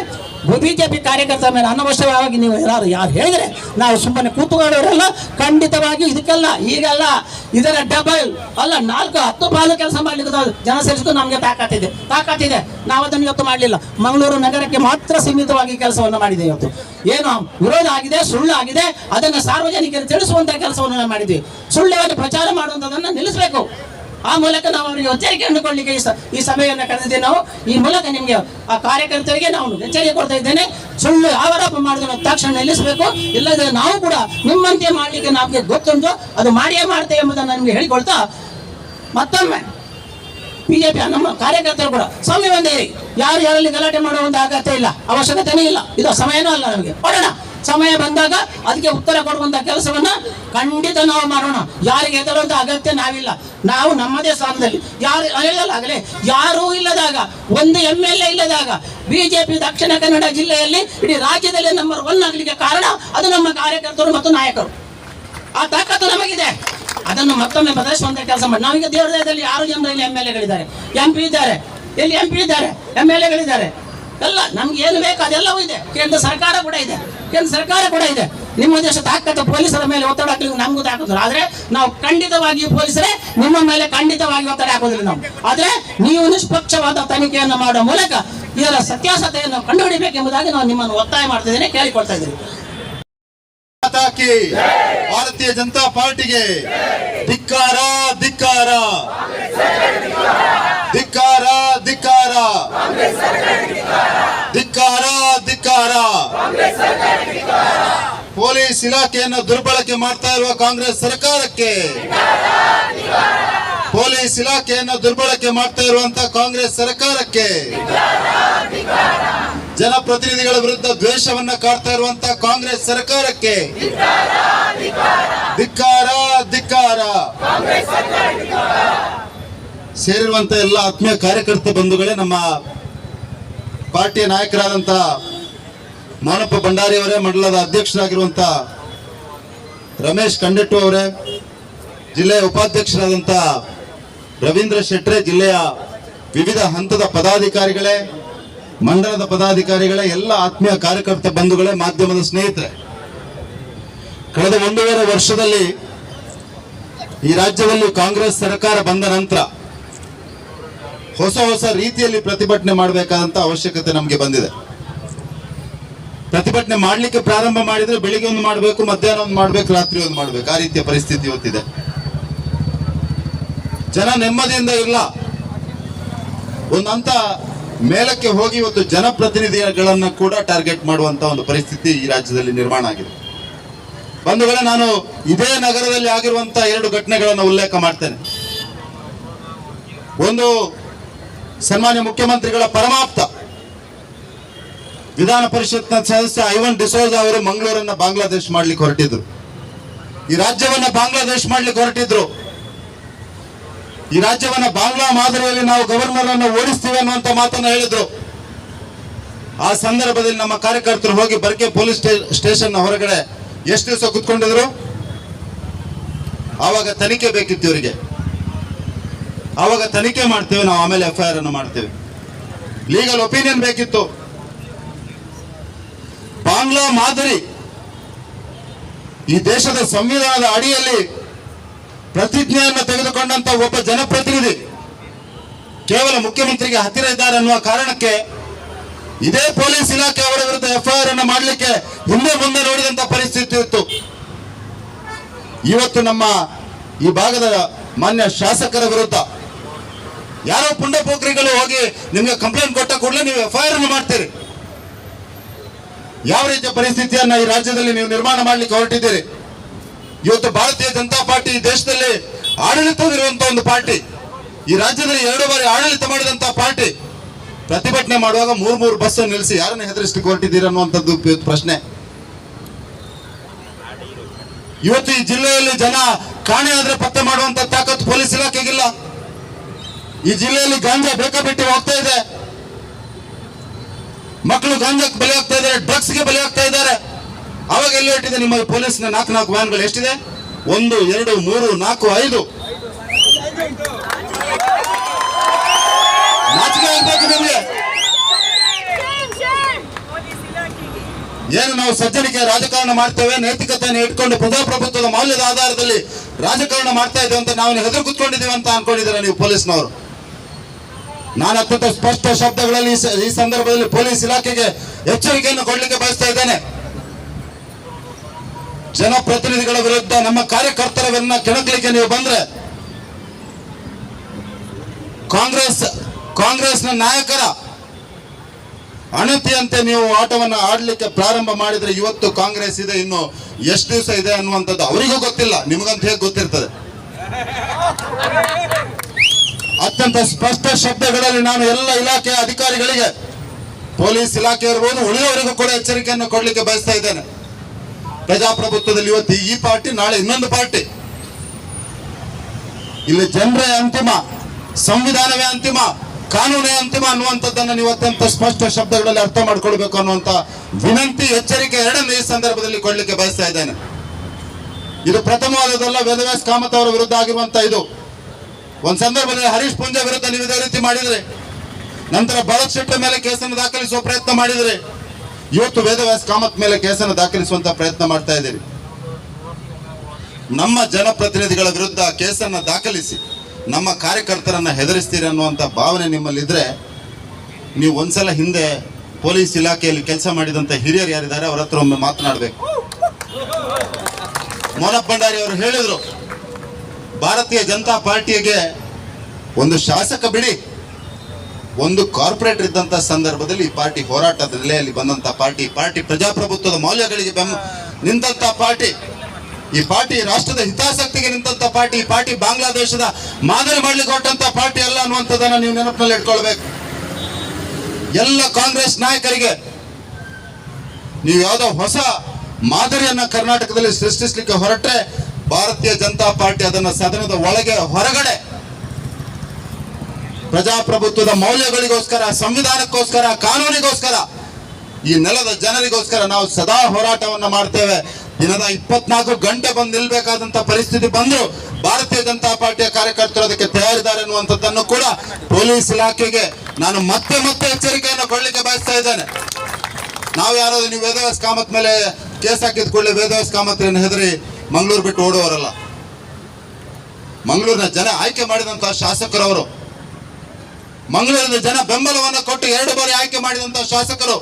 ಬಿಜೆಪಿ ಕಾರ್ಯಕರ್ತರ ಮೇಲೆ ಅನವಶ್ಯವಾಗಿ ನೀವು ಯಾರು ಯಾರು ಹೇಳಿದ್ರೆ ನಾವು ಸುಮ್ಮನೆ ಕೂತ್ಕೊಳ್ಳೋರೆಲ್ಲ ಖಂಡಿತವಾಗಿ ಇದಕ್ಕೆಲ್ಲ ಈಗಲ್ಲ. ಇದರ ಡಬಲ್ ಅಲ್ಲ, ನಾಲ್ಕು ಹತ್ತು ಪಾಲು ಕೆಲಸ ಮಾಡಲಿಕ್ಕೆ ಜನ ಸೇರಿಸಿಕೊಂಡು ನಮಗೆ ತಾಕತ್ತಿದೆ. ತಾಕತ್ತಿದೆ. ನಾವು ಅದನ್ನು ಇವತ್ತು ಮಾಡಲಿಲ್ಲ. ಮಂಗಳೂರು ನಗರಕ್ಕೆ ಮಾತ್ರ ಸೀಮಿತವಾಗಿ ಕೆಲಸವನ್ನು ಮಾಡಿದೆ ಇವತ್ತು. ಏನು, ವಿರೋಧ ಆಗಿದೆ, ಸುಳ್ಳು ಆಗಿದೆ. ಅದನ್ನು ಸಾರ್ವಜನಿಕರಿಗೆ ತಿಳಿಸುವಂತಹ ಕೆಲಸವನ್ನು ನಾವು ಮಾಡಿದ್ದೀವಿ ಸುಳ್ಳುವಾಗಿ ಪ್ರಚಾರ ಮಾಡುವಂಥದ್ದನ್ನು ನಿಲ್ಲಿಸಬೇಕು. ಆ ಮೂಲಕ ನಾವು ಅವರಿಗೆ ಎಚ್ಚರಿಕೆಯನ್ನು ಕೊಡಲಿಕ್ಕೆ ಈ ಸಭೆಯನ್ನು ಕರೆದಿದ್ದೇವೆ ನಾವು. ಈ ಮೂಲಕ ನಿಮಗೆ ಆ ಕಾರ್ಯಕರ್ತರಿಗೆ ನಾವು ಎಚ್ಚರಿಕೆ ಕೊಡ್ತಾ ಇದ್ದೇನೆ. ಸುಳ್ಳು ಆರೋಪ ಮಾಡಿದ್ರೆ ತಕ್ಷಣ ನಿಲ್ಲಿಸಬೇಕು. ಇಲ್ಲದೆ ನಾವು ಕೂಡ ನಿಮ್ಮಂತೆ ಮಾಡಲಿಕ್ಕೆ ನಮಗೆ ಗೊತ್ತುಂಟು. ಅದು ಮಾಡಿಯೇ ಮಾಡ್ತೇವೆ ಎಂಬುದನ್ನು ನಿಮಗೆ ಹೇಳಿಕೊಳ್ತಾ ಮತ್ತೊಮ್ಮೆ ಬಿಜೆಪಿ ನಮ್ಮ ಕಾರ್ಯಕರ್ತರು ಕೂಡ ಸ್ವಾಮಿ ಬಂದೇರಿ. ಯಾರು ಯಾರಲ್ಲಿ ಗಲಾಟೆ ಮಾಡುವಂತ ಅಗತ್ಯ ಇಲ್ಲ, ಅವಶ್ಯಕತೆನೇ ಇಲ್ಲ. ಇದು ಸಮಯನೂ ಅಲ್ಲ ನಮಗೆ. ಕೊಡೋಣ. ಸಮಯ ಬಂದಾಗ ಅದಕ್ಕೆ ಉತ್ತರ ಕೊಡುವಂತ ಕೆಲಸವನ್ನ ಖಂಡಿತ ನಾವು ಮಾಡೋಣ. ಯಾರಿಗೆ ಹೆದರುವಂತ ಅಗತ್ಯ ನಾವಿಲ್ಲ. ನಾವು ನಮ್ಮದೇ ಸ್ಥಾನದಲ್ಲಿ. ಯಾರು ಆಗಲೇ, ಯಾರೂ ಇಲ್ಲದಾಗ, ಒಂದು ಎಂ ಎಲ್ ಎ ಇಲ್ಲದಾಗ, ಬಿಜೆಪಿ ದಕ್ಷಿಣ ಕನ್ನಡ ಜಿಲ್ಲೆಯಲ್ಲಿ ಇಡೀ ರಾಜ್ಯದಲ್ಲಿ ನಂಬರ್ ಒನ್ ಆಗಲಿಕ್ಕೆ ಕಾರಣ ಅದು ನಮ್ಮ ಕಾರ್ಯಕರ್ತರು ಮತ್ತು ನಾಯಕರು. ಆ ತಾಕತ್ತು ನಮಗಿದೆ. ಅದನ್ನು ಮತ್ತೊಮ್ಮೆ ಬದಲಿಸುವಂತ ಕೆಲಸ ಮಾಡಿ. ನಾವೀಗ ದೇವರದಲ್ಲಿ ಆರು ಜನರಲ್ಲಿ ಎಂ ಎಲ್ ಎಗಳಿದ್ದಾರೆ. ಎಂ ಪಿ ಇದ್ದಾರೆ. ಇಲ್ಲಿ ಎಂ ಪಿ ಇದ್ದಾರೆ? ಎಂ ಎಲ್ ಎಗಳಿದ್ದಾರೆ. ಎಲ್ಲ, ನಮ್ಗೆ ಏನು ಬೇಕು ಅದೆಲ್ಲವೂ ಇದೆ. ಕೇಂದ್ರ ಸರ್ಕಾರ ಕೂಡ ಇದೆ. ಕೇಂದ್ರ ಸರ್ಕಾರ ಕೂಡ ಇದೆ. ನಿಮ್ಮ ದೇಶ ತಾಕತ್ತು ಪೊಲೀಸರ ಮೇಲೆ ಒತ್ತಡ ಹಾಕಲಿಕ್ಕೆ ನಮಗೂ ತಾಕತ್ತು ಆದ್ರೆ ನಾವು ಖಂಡಿತವಾಗಿ ಪೊಲೀಸರೇ ನಿಮ್ಮ ಮೇಲೆ ಖಂಡಿತವಾಗಿ ಒತ್ತಡ ಹಾಕೋದಿಲ್ಲ ನಾವು. ಆದ್ರೆ ನೀವು ನಿಷ್ಪಕ್ಷವಾದ ತನಿಖೆಯನ್ನು ಮಾಡುವ ಮೂಲಕ ಇದರ ಸತ್ಯಾಸತೆಯನ್ನು ಕಂಡುಹಿಡಿಬೇಕೆಂಬುದಾಗಿ ನಾವು ನಿಮ್ಮನ್ನು ಒತ್ತಾಯ ಮಾಡ್ತಿದ್ದೇನೆ, ಕೇಳಿಕೊಳ್ತಾ ಇದ್ದೀನಿ. ಮಾತಾ ಕಿ ಭಾರತೀಯ ಜನತಾ ಪಾರ್ಟಿಗೆ ಧಿಕ್ಕಾರ ಧಿಕ್ಕಾರ. ಧಿಕ್ಕಾರ ಧಿಕ್ಕಾರ. ಧಿಕ್ಕಾರ ಧಿಕ್ಕಾರ. ಪೊಲೀಸ್ ಇಲಾಖೆಯನ್ನು ದುರ್ಬಳಕೆ ಮಾಡ್ತಾ ಇರುವ ಕಾಂಗ್ರೆಸ್ ಸರ್ಕಾರಕ್ಕೆ ಪೊಲೀಸ್ ಇಲಾಖೆಯನ್ನು ದುರ್ಬಳಕೆ ಮಾಡ್ತಾ ಇರುವಂತ ಕಾಂಗ್ರೆಸ್ ಸರ್ಕಾರಕ್ಕೆ ಜನಪ್ರತಿನಿಧಿಗಳ ವಿರುದ್ಧ ದ್ವೇಷವನ್ನ ಕಾಡ್ತಾ ಇರುವಂತ ಕಾಂಗ್ರೆಸ್ ಸರ್ಕಾರಕ್ಕೆ ಧಿಕ್ಕಾರ ಧಿಕ್ಕಾರ. ಸೇರಿರುವಂತ ಎಲ್ಲ ಆತ್ಮೀಯ ಕಾರ್ಯಕರ್ತ ಬಂಧುಗಳೇ, ನಮ್ಮ ಪಾರ್ಟಿಯ ನಾಯಕರಾದಂತ ಮಾನಪ್ಪ ಭಂಡಾರಿ ಅವರೇ, ಮಂಡಲದ ಅಧ್ಯಕ್ಷರಾಗಿರುವಂತ ರಮೇಶ್ ಕಂಡಟ್ಟು ಅವರೇ, ಜಿಲ್ಲೆಯ ಉಪಾಧ್ಯಕ್ಷರಾದಂತ ರವೀಂದ್ರ ಶೆಟ್ರೆ, ಜಿಲ್ಲೆಯ ವಿವಿಧ ಹಂತದ ಪದಾಧಿಕಾರಿಗಳೇ ಮಂಡಲದ ಪದಾಧಿಕಾರಿಗಳೇ ಎಲ್ಲ ಆತ್ಮೀಯ ಕಾರ್ಯಕರ್ತ ಬಂಧುಗಳೇ ಮಾಧ್ಯಮದ ಸ್ನೇಹಿತರೆ, ಕಳೆದ ಒಂದೂವರೆ ವರ್ಷದಲ್ಲಿ ಈ ರಾಜ್ಯದಲ್ಲಿ ಕಾಂಗ್ರೆಸ್ ಸರ್ಕಾರ ಬಂದ ನಂತರ ಹೊಸ ಹೊಸ ರೀತಿಯಲ್ಲಿ ಪ್ರತಿಭಟನೆ ಮಾಡಬೇಕಾದಂತ ಅವಶ್ಯಕತೆ ನಮಗೆ ಬಂದಿದೆ. ಪ್ರತಿಭಟನೆ ಮಾಡಲಿಕ್ಕೆ ಪ್ರಾರಂಭ ಮಾಡಿದ್ರೆ ಬೆಳಿಗ್ಗೆ ಒಂದು ಮಾಡಬೇಕು, ಮಧ್ಯಾಹ್ನ ಒಂದು ಮಾಡಬೇಕು, ರಾತ್ರಿ ಒಂದು ಮಾಡಬೇಕು. ಆ ರೀತಿಯ ಪರಿಸ್ಥಿತಿ ಇವತ್ತಿದೆ. ಜನ ನೆಮ್ಮದಿಯಿಂದ ಇಲ್ಲ ಒಂದು ಹಂತ ಮೇಲಕ್ಕೆ ಹೋಗಿ ಇವತ್ತು ಜನಪ್ರತಿನಿಧಿಗಳನ್ನ ಕೂಡ ಟಾರ್ಗೆಟ್ ಮಾಡುವಂತ ಒಂದು ಪರಿಸ್ಥಿತಿ ಈ ರಾಜ್ಯದಲ್ಲಿ ನಿರ್ಮಾಣ ಆಗಿದೆ. ಬಂಧುಗಳೇ, ನಾನು ಇದೇ ನಗರದಲ್ಲಿ ಆಗಿರುವಂತ ಎರಡು ಘಟನೆಗಳನ್ನು ಉಲ್ಲೇಖ ಮಾಡ್ತೇನೆ. ಒಂದು ಸನ್ಮಾನ್ಯ ಮುಖ್ಯಮಂತ್ರಿಗಳ ಪರಮಾಪ್ತ. ವಿಧಾನ ಪರಿಷತ್ನ ಸದಸ್ಯ ಐವನ್ ಡಿಸೋಜ ಅವರು ಮಂಗಳೂರನ್ನ ಬಾಂಗ್ಲಾದೇಶ್ ಮಾಡ್ಲಿಕ್ಕೆ ಹೊರಟಿದ್ರು. ಈ ರಾಜ್ಯವನ್ನ ಬಾಂಗ್ಲಾದೇಶ್ ಮಾಡ್ಲಿಕ್ಕೆ ಹೊರಟಿದ್ರು. ಈ ರಾಜ್ಯವನ್ನ ಬಾಂಗ್ಲಾ ಮಾದರಿಯಲ್ಲಿ ನಾವು ಗವರ್ನರ್ ಅನ್ನು ಓಡಿಸ್ತೀವಿ ಅನ್ನುವಂತ ಮಾತನ್ನ ಹೇಳಿದ್ರು. ಆ ಸಂದರ್ಭದಲ್ಲಿ ನಮ್ಮ ಕಾರ್ಯಕರ್ತರು ಹೋಗಿ ಬರ್ಕೆ ಪೊಲೀಸ್ ಸ್ಟೇಷನ್ ಹೊರಗಡೆ ಎಷ್ಟು ದಿವಸ ಕುತ್ಕೊಂಡಿದ್ರು? ಆವಾಗ ತನಿಖೆ ಬೇಕಿತ್ತು ಇವರಿಗೆ. ಆವಾಗ ತನಿಖೆ ಮಾಡ್ತೇವೆ ನಾವು, ಆಮೇಲೆ ಎಫ್ ಐ ಆರ್ ಅನ್ನು ಮಾಡ್ತೇವೆ. ಲೀಗಲ್ ಒಪಿನಿಯನ್ ಬೇಕಿತ್ತು. ಬಾಂಗ್ಲಾ ಮಾದರಿ ಈ ದೇಶದ ಸಂವಿಧಾನದ ಅಡಿಯಲ್ಲಿ ಪ್ರತಿಜ್ಞೆಯನ್ನು ತೆಗೆದುಕೊಂಡಂತ ಒಬ್ಬ ಜನಪ್ರತಿನಿಧಿ ಕೇವಲ ಮುಖ್ಯಮಂತ್ರಿಗೆ ಹತ್ತಿರ ಇದ್ದಾರೆ ಅನ್ನುವ ಕಾರಣಕ್ಕೆ ಇದೇ ಪೊಲೀಸ್ ಇಲಾಖೆ ಅವರ ವಿರುದ್ಧ ಎಫ್ಐಆರ್ ಅನ್ನು ಮಾಡಲಿಕ್ಕೆ ಹಿಂದೆ ಮುಂದೆ ನೋಡಿದಂತ ಪರಿಸ್ಥಿತಿ ಇತ್ತು. ಇವತ್ತು ನಮ್ಮ ಈ ಭಾಗದ ಮಾನ್ಯ ಶಾಸಕರ ವಿರುದ್ಧ ಯಾರೋ ಪುಂಡಪೋಕ್ರಿಗಳು ಹೋಗಿ ನಿಮ್ಗೆ ಕಂಪ್ಲೇಂಟ್ ಕೊಟ್ಟ ಕೂಡಲೇ ನೀವು ಎಫ್ಐಆರ್ ಅನ್ನು ಮಾಡ್ತೀರಿ. ಯಾವ ರೀತಿಯ ಪರಿಸ್ಥಿತಿಯನ್ನ ಈ ರಾಜ್ಯದಲ್ಲಿ ನೀವು ನಿರ್ಮಾಣ ಮಾಡ್ಲಿಕ್ಕೆ ಹೊರಟಿದ್ದೀರಿ? ಇವತ್ತು ಭಾರತೀಯ ಜನತಾ ಪಾರ್ಟಿ ದೇಶದಲ್ಲಿ ಆಡಳಿತವಿರುವಂತಹ ಒಂದು ಪಾರ್ಟಿ. ಈ ರಾಜ್ಯದಲ್ಲಿ ಎರಡು ಬಾರಿ ಆಡಳಿತ ಮಾಡಿದಂತ ಪಾರ್ಟಿ. ಪ್ರತಿಭಟನೆ ಮಾಡುವಾಗ ಮೂರ್ ಮೂರು ಬಸ್ ನಿಲ್ಲಿಸಿ ಯಾರನ್ನ ಹೆದರಿಸಿ ಹೊರಟಿದ್ದೀರ ಅನ್ನುವಂಥದ್ದು ಪ್ರಶ್ನೆ. ಇವತ್ತು ಈ ಜಿಲ್ಲೆಯಲ್ಲಿ ಜನ ಕಾಣೆ ಪತ್ತೆ ಮಾಡುವಂತ ತಾಕತ್ತು ಪೊಲೀಸ್ ಇಲಾಖೆಗಿಲ್ಲ. ಈ ಜಿಲ್ಲೆಯಲ್ಲಿ ಗಾಂಜಾ ಬೇಕಾಬಿಟ್ಟು ಹೋಗ್ತಾ ಇದೆ. ಮಕ್ಕಳು ಗಾಂಜಾಕ್ಕೆ ಬಲಿ ಆಗ್ತಾ ಇದ್ದಾರೆ, ಡ್ರಗ್ಸ್ಗೆ ಬಲಿ ಆಗ್ತಾ ಇದ್ದಾರೆ. ಅವಾಗ ಎಲ್ಲಿ ಇಟ್ಟಿದೆ ನಿಮ್ಮ ಪೊಲೀಸ್ನ ನಾಲ್ಕು ನಾಲ್ಕು ವ್ಯಾನ್ಗಳು ಎಷ್ಟಿದೆ? ಒಂದು, ಎರಡು, ಮೂರು, ನಾಲ್ಕು, ಐದು. ಏನು ನಾವು ಸಜ್ಜನಿಕೆ ರಾಜಕಾರಣ ಮಾಡ್ತೇವೆ? ನೈತಿಕತೆಯನ್ನು ಇಟ್ಕೊಂಡು ಪ್ರಜಾಪ್ರಭುತ್ವದ ಮೌಲ್ಯದ ಆಧಾರದಲ್ಲಿ ರಾಜಕಾರಣ ಮಾಡ್ತಾ ಇದ್ದೇವೆ ಅಂತ ನಾವು ಹೆದರು ಕುತ್ಕೊಂಡಿದ್ದೀವಿ ಅಂತ ಅನ್ಕೊಂಡಿದ್ದೀರಾ ನೀವು ಪೊಲೀಸ್ನವರು? ನಾನು ಅತ್ಯಂತ ಸ್ಪಷ್ಟ ಶಬ್ದಗಳಲ್ಲಿ ಈ ಸಂದರ್ಭದಲ್ಲಿ ಪೊಲೀಸ್ ಇಲಾಖೆಗೆ ಎಚ್ಚರಿಕೆಯನ್ನು ಕೊಡಲಿಕ್ಕೆ ಬಯಸ್ತಾ ಇದ್ದೇನೆ. ಜನಪ್ರತಿನಿಧಿಗಳ ವಿರುದ್ಧ ನಮ್ಮ ಕಾರ್ಯಕರ್ತರವನ್ನ ಕೆಣಕಲಿಕ್ಕೆ ನೀವು ಬಂದ್ರೆ ಕಾಂಗ್ರೆಸ್, ಕಾಂಗ್ರೆಸ್ನ ನಾಯಕರ ಅಣತಿಯಂತೆ ನೀವು ಆಟವನ್ನು ಆಡಲಿಕ್ಕೆ ಪ್ರಾರಂಭ ಮಾಡಿದ್ರೆ ಇವತ್ತು ಕಾಂಗ್ರೆಸ್ ಇದೆ, ಇನ್ನು ಎಷ್ಟು ದಿವಸ ಇದೆ ಅನ್ನುವಂಥದ್ದು ಅವರಿಗೂ ಗೊತ್ತಿಲ್ಲ, ನಿಮಗಂತ ಹೇಗೆ ಗೊತ್ತಿರ್ತದೆ? ಅತ್ಯಂತ ಸ್ಪಷ್ಟ ಶಬ್ದಗಳಲ್ಲಿ ನಾನು ಎಲ್ಲ ಇಲಾಖೆಯ ಅಧಿಕಾರಿಗಳಿಗೆ, ಪೊಲೀಸ್ ಇಲಾಖೆ ಇರ್ಬೋದು, ಉಳಿದವರಿಗೂ ಕೂಡ ಎಚ್ಚರಿಕೆಯನ್ನು ಕೊಡಲಿಕ್ಕೆ ಬಯಸ್ತಾ ಇದ್ದೇನೆ. ಪ್ರಜಾಪ್ರಭುತ್ವದಲ್ಲಿ ಇವತ್ತು ಈ ಪಾರ್ಟಿ, ನಾಳೆ ಇನ್ನೊಂದು ಪಾರ್ಟಿ. ಇಲ್ಲಿ ಜನರೇ ಅಂತಿಮ, ಸಂವಿಧಾನವೇ ಅಂತಿಮ, ಕಾನೂನೇ ಅಂತಿಮ ಅನ್ನುವಂಥದ್ದನ್ನು ನೀವು ಸ್ಪಷ್ಟ ಶಬ್ದಗಳಲ್ಲಿ ಅರ್ಥ ಮಾಡ್ಕೊಳ್ಬೇಕು ಅನ್ನುವಂತ ವಿನಂತಿ, ಎಚ್ಚರಿಕೆ ಎರಡನ್ನು ಈ ಸಂದರ್ಭದಲ್ಲಿ ಕೊಡ್ಲಿಕ್ಕೆ ಬಯಸ್ತಾ ಇದ್ದೇನೆ. ಇದು ಪ್ರಥಮವಾದದಲ್ಲ ವೇದವ್ಯಾಸ್ ಕಾಮತ್ ಅವರ ವಿರುದ್ಧ ಆಗಿರುವಂತ ಇದು. ಒಂದ್ ಸಂದರ್ಭದಲ್ಲಿ ಹರೀಶ್ ಪುಂಜೆ ವಿರುದ್ಧ ನೀವು ಇದೇ ರೀತಿ ಮಾಡಿದ್ರೆ, ನಂತರ ಭರತ್ ಶೆಟ್ಟಿ ಮೇಲೆ ಕೇಸನ್ನು ದಾಖಲಿಸುವ ಪ್ರಯತ್ನ ಮಾಡಿದ್ರೆ ಇವತ್ತು ವೇದವ್ಯಾಸ್ ಕಾಮತ್ ಮೇಲೆ ಕೇಸನ್ನು ದಾಖಲಿಸುವಂತ ಪ್ರಯತ್ನ ಮಾಡ್ತಾ ಇದ್ದೀರಿ. ನಮ್ಮ ಜನಪ್ರತಿನಿಧಿಗಳ ವಿರುದ್ಧ ಕೇಸನ್ನ ದಾಖಲಿಸಿ, ನಮ್ಮ ಕಾರ್ಯಕರ್ತರನ್ನ ಹೆದರಿಸ್ತೀರಿ ಅನ್ನುವಂಥ ಭಾವನೆ ನಿಮ್ಮಲ್ಲಿದ್ರೆ, ನೀವು ಒಂದ್ಸಲ ಹಿಂದೆ ಪೊಲೀಸ್ ಇಲಾಖೆಯಲ್ಲಿ ಕೆಲಸ ಮಾಡಿದಂಥ ಹಿರಿಯರು ಯಾರಿದ್ದಾರೆ, ಅವರ ಹತ್ರ ಒಮ್ಮೆ ಮಾತನಾಡಬೇಕು. ಮೋನಪ್ಪ ಭಂಡಾರಿ ಅವರು ಹೇಳಿದ್ರು, ಭಾರತೀಯ ಜನತಾ ಪಾರ್ಟಿಗೆ ಒಂದು ಶಾಸಕ ಬಿಡಿ. ಒಂದು ಕಾರ್ಪೊರೇಟರ್ ಇದ್ದಂತ ಸಂದರ್ಭದಲ್ಲಿ ಈ ಪಾರ್ಟಿ ಹೋರಾಟದ ನೆಲೆಯಲ್ಲಿ ಬಂದಂತ ಪಾರ್ಟಿ. ಪಾರ್ಟಿ ಪ್ರಜಾಪ್ರಭುತ್ವದ ಮೌಲ್ಯಗಳಿಗೆ ಬೆಂಬ ನಿಂತ ಪಾರ್ಟಿ. ಈ ಪಾರ್ಟಿ ರಾಷ್ಟ್ರದ ಹಿತಾಸಕ್ತಿಗೆ ನಿಂತ ಪಾರ್ಟಿ. ಪಾರ್ಟಿ ಬಾಂಗ್ಲಾದೇಶದ ಮಾದರಿ ಮಾಡ್ಲಿಕ್ಕೆ ಹೊರಟಂತ ಪಾರ್ಟಿ ಅಲ್ಲ ಅನ್ನುವಂಥದ್ದನ್ನು ನೀವು ನೆನಪಿನಲ್ಲಿ ಇಟ್ಕೊಳ್ಬೇಕು. ಎಲ್ಲ ಕಾಂಗ್ರೆಸ್ ನಾಯಕರಿಗೆ ನೀವು ಯಾವುದೋ ಹೊಸ ಮಾದರಿಯನ್ನ ಕರ್ನಾಟಕದಲ್ಲಿ ಸೃಷ್ಟಿಸಲಿಕ್ಕೆ ಹೊರಟ್ರೆ ಭಾರತೀಯ ಜನತಾ ಪಾರ್ಟಿ ಅದನ್ನ ಸದನದ ಒಳಗೆ ಹೊರಗಡೆ ಪ್ರಜಾಪ್ರಭುತ್ವದ ಮೌಲ್ಯಗಳಿಗೋಸ್ಕರ, ಸಂವಿಧಾನಕ್ಕೋಸ್ಕರ, ಕಾನೂನಿಗೋಸ್ಕರ, ಈ ನೆಲದ ಜನರಿಗೋಸ್ಕರ ನಾವು ಸದಾ ಹೋರಾಟವನ್ನ ಮಾಡ್ತೇವೆ. ದಿನದ ಇಪ್ಪತ್ನಾಲ್ಕು ಗಂಟೆ ಬಂದು ನಿಲ್ಬೇಕಾದಂತ ಪರಿಸ್ಥಿತಿ ಬಂದ್ರು ಭಾರತೀಯ ಜನತಾ ಪಾರ್ಟಿಯ ಕಾರ್ಯಕರ್ತರು ಅದಕ್ಕೆ ತಯಾರಿದ್ದಾರೆ ಅನ್ನುವಂಥದ್ದನ್ನು ಕೂಡ ಪೊಲೀಸ್ ಇಲಾಖೆಗೆ ನಾನು ಮತ್ತೆ ಮತ್ತೆ ಎಚ್ಚರಿಕೆಯನ್ನು ಕೊಡಲಿಕ್ಕೆ ಬಯಸ್ತಾ ಇದ್ದೇನೆ. ನಾವು ಯಾರಾದ್ರೂ ನೀವು ವೇದವ್ಯಾಸ ಕಾಮತ್ ಮೇಲೆ ಕೇಸ್ ಹಾಕಿದ ಕೂಡಲೇ ವೇದವ್ಯಾಸ ಕಾಮತ್ ಹೆದರಿ ಮಂಗಳೂರು ಬಿಟ್ಟು ಓಡುವವರಲ್ಲ. ಮಂಗಳೂರಿನ ಜನ ಆಯ್ಕೆ ಮಾಡಿದಂತಹ ಶಾಸಕರವರು ಮಂಗಳೂರಿನ ಜನ ಬೆಂಬಲವನ್ನು ಕೊಟ್ಟು ಎರಡು ಬಾರಿ ಆಯ್ಕೆ ಮಾಡಿದಂತ ಶಾಸಕರು.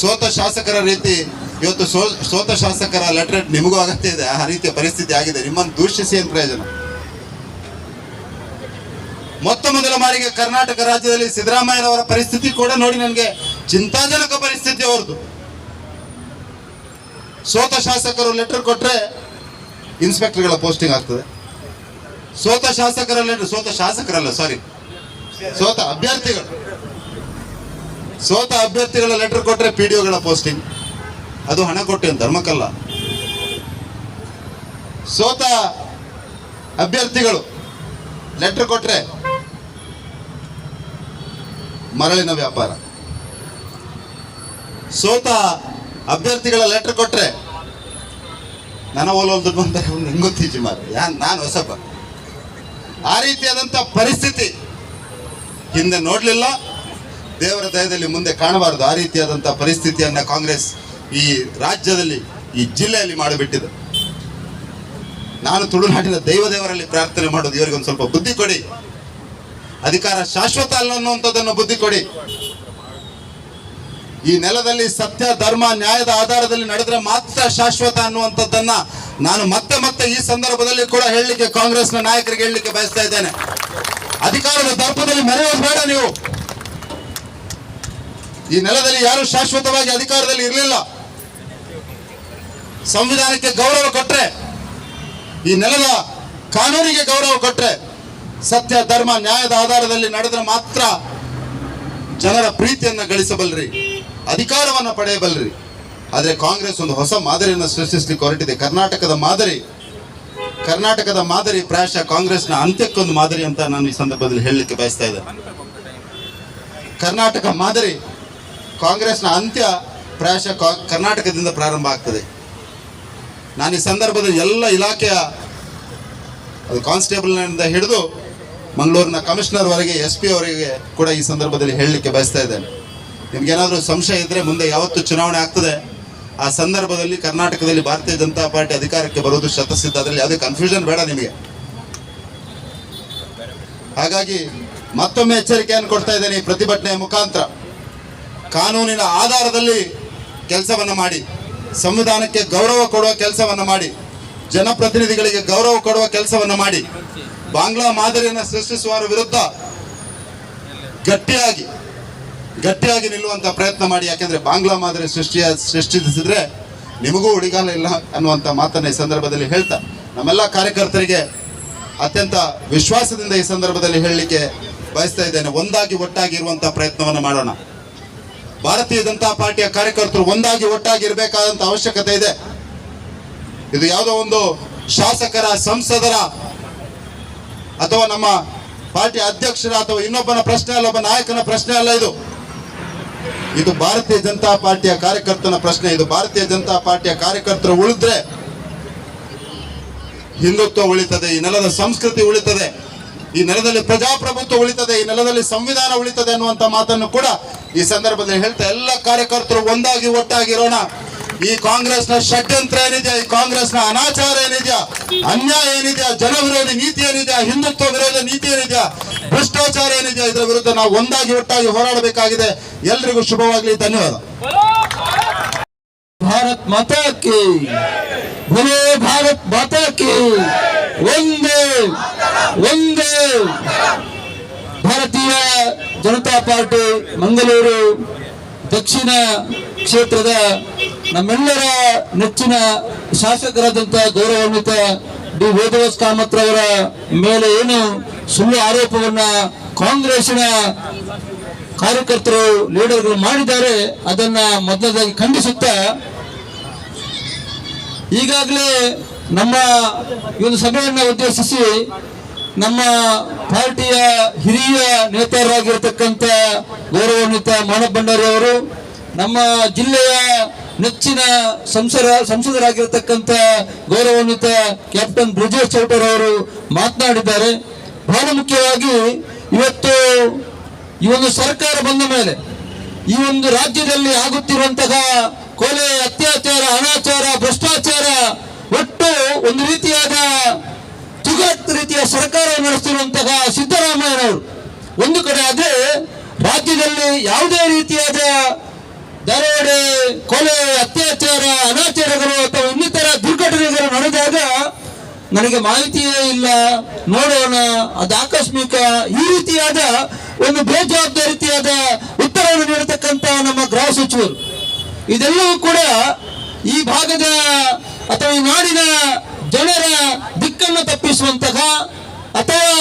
ಸೋತ ಶಾಸಕರ ರೀತಿ ಇವತ್ತು ಸೋ, ಸೋತ ಶಾಸಕರ ಲೆಟರ್ ನಿಮಗೂ ಅಗತ್ಯ ಇದೆ. ಆ ರೀತಿಯ ಪರಿಸ್ಥಿತಿ ಆಗಿದೆ. ನಿಮ್ಮನ್ನು ದೂಷಿಸಿ ಏನು ಪ್ರಯೋಜನ? ಮೊತ್ತ ಮೊದಲ ಬಾರಿಗೆ ಕರ್ನಾಟಕ ರಾಜ್ಯದಲ್ಲಿ ಸಿದ್ದರಾಮಯ್ಯನವರ ಪರಿಸ್ಥಿತಿ ಕೂಡ ನೋಡಿ ನನಗೆ ಚಿಂತಾಜನಕ ಪರಿಸ್ಥಿತಿ ಅವ್ರದ್ದು. ಸೋತ ಶಾಸಕರು ಲೆಟರ್ ಕೊಟ್ರೆ ಇನ್ಸ್ಪೆಕ್ಟರ್ಗಳ ಪೋಸ್ಟಿಂಗ್ ಆಗ್ತದೆ. ಸೋತ ಶಾಸಕರ ಲೆಟರ್ ಸೋತ ಶಾಸಕರಲ್ಲ ಸಾರಿ ಸೋತ ಅಭ್ಯರ್ಥಿಗಳು. ಸೋತ ಅಭ್ಯರ್ಥಿಗಳ ಲೆಟರ್ ಕೊಟ್ಟರೆ ಪಿ ಡಿಒಗಳ ಪೋಸ್ಟಿಂಗ್ ಅದು ಹಣ ಕೊಟ್ಟೆ ಧರ್ಮಕ್ಕಲ್ಲ. ಸೋತ ಅಭ್ಯರ್ಥಿಗಳು ಲೆಟರ್ ಕೊಟ್ಟರೆ ಮರಳಿನ ವ್ಯಾಪಾರ. ಸೋತ ಅಭ್ಯರ್ಥಿಗಳ ಲೆಟರ್ ಕೊಟ್ಟರೆ ನನ್ನ ಓಲೋಲ್ ಬಂದರೆ ಹೆಂಗೊತ್ತೀಜಿ ಮಾರು ಯಾ ನಾನು ಹೊಸಬ ಆ ರೀತಿಯಾದಂಥ ಪರಿಸ್ಥಿತಿ. ಹಿಂದೆ ನೋಡಲಿಲ್ಲ. ದೇವರ ದಯದಲ್ಲಿ ಮುಂದೆ ಕಾಣಬಾರದು. ಆ ರೀತಿಯಾದಂಥ ಪರಿಸ್ಥಿತಿಯನ್ನ ಕಾಂಗ್ರೆಸ್ ಈ ರಾಜ್ಯದಲ್ಲಿ, ಈ ಜಿಲ್ಲೆಯಲ್ಲಿ ಮಾಡಿಬಿಟ್ಟಿದೆ. ನಾನು ತುಳುನಾಡಿನ ದೈವ ದೇವರಲ್ಲಿ ಪ್ರಾರ್ಥನೆ ಮಾಡೋದು ಇವರಿಗೆ ಒಂದು ಸ್ವಲ್ಪ ಬುದ್ಧಿ ಕೊಡಿ. ಅಧಿಕಾರ ಶಾಶ್ವತ ಅಲ್ಲ ಅನ್ನುವಂಥದ್ದನ್ನು ಬುದ್ಧಿ ಕೊಡಿ. ಈ ನೆಲದಲ್ಲಿ ಸತ್ಯ, ಧರ್ಮ, ನ್ಯಾಯದ ಆಧಾರದಲ್ಲಿ ನಡೆದ್ರೆ ಮಾತ್ರ ಶಾಶ್ವತ ಅನ್ನುವಂಥದ್ದನ್ನ ನಾನು ಮತ್ತೆ ಮತ್ತೆ ಈ ಸಂದರ್ಭದಲ್ಲಿ ಕೂಡ ಹೇಳಲಿಕ್ಕೆ ಕಾಂಗ್ರೆಸ್ನ ನಾಯಕರಿಗೆ ಹೇಳಲಿಕ್ಕೆ ಬಯಸ್ತಾ ಇದ್ದೇನೆ. ಅಧಿಕಾರದ ದರ್ಪದಲ್ಲಿ ಮರೆಯೋದು ಬೇಡ ನೀವು. ಈ ನೆಲದಲ್ಲಿ ಯಾರು ಶಾಶ್ವತವಾಗಿ ಅಧಿಕಾರದಲ್ಲಿ ಇರಲಿಲ್ಲ. ಸಂವಿಧಾನಕ್ಕೆ ಗೌರವ ಕೊಟ್ರೆ, ಈ ನೆಲದ ಕಾನೂನಿಗೆ ಗೌರವ ಕೊಟ್ರೆ, ಸತ್ಯ, ಧರ್ಮ, ನ್ಯಾಯದ ಆಧಾರದಲ್ಲಿ ನಡೆದ್ರೆ ಮಾತ್ರ ಜನರ ಪ್ರೀತಿಯನ್ನು ಗಳಿಸಬಲ್ರಿ, ಅಧಿಕಾರವನ್ನ ಪಡೆಯಬಲ್ರಿ. ಆದರೆ ಕಾಂಗ್ರೆಸ್ ಒಂದು ಹೊಸ ಮಾದರಿಯನ್ನು ಸೃಷ್ಟಿಸಲಿಕ್ಕೆ ಹೊರಟಿದೆ. ಕರ್ನಾಟಕದ ಮಾದರಿ ಕರ್ನಾಟಕದ ಮಾದರಿ ಪ್ರಾಯಶಃ ಕಾಂಗ್ರೆಸ್ನ ಅಂತ್ಯಕ್ಕೊಂದು ಮಾದರಿ ಅಂತ ನಾನು ಈ ಸಂದರ್ಭದಲ್ಲಿ ಹೇಳಲಿಕ್ಕೆ ಬಯಸ್ತಾ ಇದ್ದೆ ಕರ್ನಾಟಕ ಮಾದರಿ ಕಾಂಗ್ರೆಸ್ನ ಅಂತ್ಯ ಪ್ರಾಯಶಃ ಕರ್ನಾಟಕದಿಂದ ಪ್ರಾರಂಭ ಆಗ್ತದೆ. ನಾನು ಈ ಸಂದರ್ಭದಲ್ಲಿ ಎಲ್ಲ ಇಲಾಖೆಯ ಅದು ಕಾನ್ಸ್ಟೇಬಲ್ನಿಂದ ಹಿಡಿದು ಮಂಗಳೂರಿನ ಕಮಿಷನರ್ ವರೆಗೆ ಎಸ್ ಪಿ ಅವರಿಗೆ ಕೂಡ ಈ ಸಂದರ್ಭದಲ್ಲಿ ಹೇಳಲಿಕ್ಕೆ ಬಯಸ್ತಾ ಇದ್ದೇನೆ. ಏನಾದರೂ ಸಂಶಯ ಇದ್ರೆ ಮುಂದೆ ಯಾವತ್ತು ಚುನಾವಣೆ ಆಗ್ತದೆ. ಆ ಸಂದರ್ಭದಲ್ಲಿ ಕರ್ನಾಟಕದಲ್ಲಿ ಭಾರತೀಯ ಜನತಾ ಪಾರ್ಟಿ ಅಧಿಕಾರಕ್ಕೆ ಬರುವುದು ಶತಸಿದ್ಧ. ಅದರಲ್ಲಿ ಯಾವುದೇ ಕನ್ಫ್ಯೂಷನ್ ಬೇಡ ನಿಮಗೆ. ಹಾಗಾಗಿ ಮತ್ತೊಮ್ಮೆ ಎಚ್ಚರಿಕೆಯನ್ನು ಕೊಡ್ತಾ ಇದ್ದೇನೆ ಈ ಪ್ರತಿಭಟನೆಯ ಮುಖಾಂತರ. ಕಾನೂನಿನ ಆಧಾರದಲ್ಲಿ ಕೆಲಸವನ್ನು ಮಾಡಿ, ಸಂವಿಧಾನಕ್ಕೆ ಗೌರವ ಕೊಡುವ ಕೆಲಸವನ್ನು ಮಾಡಿ, ಜನಪ್ರತಿನಿಧಿಗಳಿಗೆ ಗೌರವ ಕೊಡುವ ಕೆಲಸವನ್ನು ಮಾಡಿ, ಬಾಂಗ್ಲಾ ಮಾದರಿಯನ್ನು ಸೃಷ್ಟಿಸುವವರ ವಿರುದ್ಧ ಗಟ್ಟಿಯಾಗಿ ಗಟ್ಟಿಯಾಗಿ ನಿಲ್ಲುವಂತ ಪ್ರಯತ್ನ ಮಾಡಿ, ಯಾಕೆಂದ್ರೆ ಬಾಂಗ್ಲಾ ಮಾದರಿ ಸೃಷ್ಟಿಯ ಸೃಷ್ಟಿಸಿದ್ರೆ ನಿಮಗೂ ಉಳಿಗಾಲ ಇಲ್ಲ ಅನ್ನುವಂಥ ಮಾತನ್ನು ಈ ಸಂದರ್ಭದಲ್ಲಿ ಹೇಳ್ತಾ ನಮ್ಮೆಲ್ಲ ಕಾರ್ಯಕರ್ತರಿಗೆ ಅತ್ಯಂತ ವಿಶ್ವಾಸದಿಂದ ಈ ಸಂದರ್ಭದಲ್ಲಿ ಹೇಳಲಿಕ್ಕೆ ಬಯಸ್ತಾ ಇದ್ದೇನೆ. ಒಂದಾಗಿ ಒಟ್ಟಾಗಿ ಇರುವಂತ ಪ್ರಯತ್ನವನ್ನು ಮಾಡೋಣ. ಭಾರತೀಯ ಜನತಾ ಪಾರ್ಟಿಯ ಕಾರ್ಯಕರ್ತರು ಒಂದಾಗಿ ಒಟ್ಟಾಗಿ ಇರಬೇಕಾದಂತ ಅವಶ್ಯಕತೆ ಇದೆ. ಇದು ಯಾವುದೋ ಒಂದು ಶಾಸಕರ, ಸಂಸದರ ಅಥವಾ ನಮ್ಮ ಪಾರ್ಟಿ ಅಧ್ಯಕ್ಷರ ಅಥವಾ ಇನ್ನೊಬ್ಬನ ಪ್ರಶ್ನೆ ಅಲ್ಲ, ಒಬ್ಬ ನಾಯಕನ ಪ್ರಶ್ನೆ ಅಲ್ಲ ಇದು. ಇದು ಭಾರತೀಯ ಜನತಾ ಪಾರ್ಟಿಯ ಕಾರ್ಯಕರ್ತನ ಪ್ರಶ್ನೆ. ಇದು ಭಾರತೀಯ ಜನತಾ ಪಾರ್ಟಿಯ ಕಾರ್ಯಕರ್ತರು ಉಳಿದ್ರೆ ಹಿಂದುತ್ವ ಉಳಿತದೆ, ಈ ನೆಲದ ಸಂಸ್ಕೃತಿ ಉಳಿತದೆ, ಈ ನೆಲದಲ್ಲಿ ಪ್ರಜಾಪ್ರಭುತ್ವ ಉಳಿತದೆ, ಈ ನೆಲದಲ್ಲಿ ಸಂವಿಧಾನ ಉಳಿತದೆ ಅನ್ನುವಂತ ಮಾತನ್ನು ಕೂಡ ಈ ಸಂದರ್ಭದಲ್ಲಿ ಹೇಳ್ತಾ ಎಲ್ಲ ಕಾರ್ಯಕರ್ತರು ಒಂದಾಗಿ ಒಟ್ಟಾಗಿರೋಣ ಈ ಕಾಂಗ್ರೆಸ್ನ ಷಡ್ಯಂತ್ರ ಏನಿದೆ ಈ ಕಾಂಗ್ರೆಸ್ನ ಅನಾಚಾರ ಏನಿದೆಯಾ? ಅನ್ಯಾಯ ಏನಿದೆಯಾ? ಜನ ವಿರೋಧಿ ನೀತಿ ಏನಿದೆಯಾ? ಹಿಂದುತ್ವ ವಿರೋಧಿ ನೀತಿ ಏನಿದೆಯಾ? ಭ್ರಷ್ಟಾಚಾರ ಏನಿದೆ ಇದರ ವಿರುದ್ಧ ನಾವು ಒಂದಾಗಿ ಒಟ್ಟಾಗಿ ಹೋರಾಡಬೇಕಾಗಿದೆ. ಎಲ್ರಿಗೂ ಶುಭವಾಗಲಿ, ಧನ್ಯವಾದ. ಭಾರತ್ ಮಾತಾ ಭಲೋ ಭಾರತ್ ಮಾತಾ ಒಂದೇ ಒಂದೇ ಭಾರತೀಯ ಜನತಾ ಪಾರ್ಟಿ ಮಂಗಳೂರು ದಕ್ಷಿಣ ಕ್ಷೇತ್ರದ ನಮ್ಮೆಲ್ಲರ ನೆಚ್ಚಿನ ಶಾಸಕರಾದಂಥ ಗೌರವಾನ್ವಿತ ಡಿ ವೇದವ್ಯಾಸ್ ಕಾಮತ್ ಅವರ ಮೇಲೆ ಏನು ಸುಳ್ಳು ಆರೋಪವನ್ನ ಕಾಂಗ್ರೆಸ್ನ ಕಾರ್ಯಕರ್ತರು, ಲೀಡರ್ಗಳು ಮಾಡಿದ್ದಾರೆ, ಅದನ್ನ ಮೊದಲದಾಗಿ ಖಂಡಿಸುತ್ತಾ ಈಗಾಗಲೇ ನಮ್ಮ ಈ ಒಂದು ಸಭೆಯನ್ನು ಉದ್ದೇಶಿಸಿ ನಮ್ಮ ಪಾರ್ಟಿಯ ಹಿರಿಯ ನೇತಾರರಾಗಿರ್ತಕ್ಕಂಥ ಗೌರವಾನ್ವಿತ ಮಾನವ ಭಂಡಾರಿ ಅವರು, ನಮ್ಮ ಜಿಲ್ಲೆಯ ನೆಚ್ಚಿನ ಸಂಸದ ಸಂಸದರಾಗಿರ್ತಕ್ಕಂಥ ಗೌರವಾನ್ವಿತ ಕ್ಯಾಪ್ಟನ್ ಬ್ರಿಜೇಶ್ ಚೌಟರ್ ಅವರು ಮಾತನಾಡಿದ್ದಾರೆ. ಬಹಳ ಮುಖ್ಯವಾಗಿ ಇವತ್ತು ಈ ಒಂದು ಸರ್ಕಾರ ಬಂದ ಮೇಲೆ ಈ ಒಂದು ರಾಜ್ಯದಲ್ಲಿ ಆಗುತ್ತಿರುವಂತಹ ಕೊಲೆ, ಅತ್ಯಾಚಾರ, ಅನಾಚಾರ, ಭ್ರಷ್ಟಾಚಾರ ಒಟ್ಟು ಒಂದು ರೀತಿಯಾದ ತುಗತ್ ರೀತಿಯ ಸರ್ಕಾರ ನಡೆಸ್ತಿರುವಂತಹ ಸಿದ್ದರಾಮಯ್ಯನವರು. ಒಂದು ಕಡೆ ಆದ್ರೆ ರಾಜ್ಯದಲ್ಲಿ ಯಾವುದೇ ರೀತಿಯಾದ ದರೋಡೆ ಕೊಲೆ, ಅತ್ಯಾಚಾರ, ಅನಾಚಾರಗಳು ಅಥವಾ ಇನ್ನಿತರ ದುರ್ಘಟನೆಗಳು ನಡೆದಾಗ ನನಗೆ ಮಾಹಿತಿಯೇ ಇಲ್ಲ. ನೋಡೋಣ. ಅದು ಆಕಸ್ಮಿಕ. ಈ ರೀತಿಯಾದ ಒಂದು ಬೇಜವಾಬ್ದಾರಿತಿಯಾದ ಉತ್ತರವನ್ನು ನೀಡತಕ್ಕಂತ ನಮ್ಮ ಗೃಹ ಸಚಿವರು. ಇದೆಲ್ಲವೂ ಕೂಡ ಈ ಭಾಗದ ಅಥವಾ ಈ ನಾಡಿನ ಜನರ ದಿಕ್ಕನ್ನು ತಪ್ಪಿಸುವಂತಹ ಅಥವಾ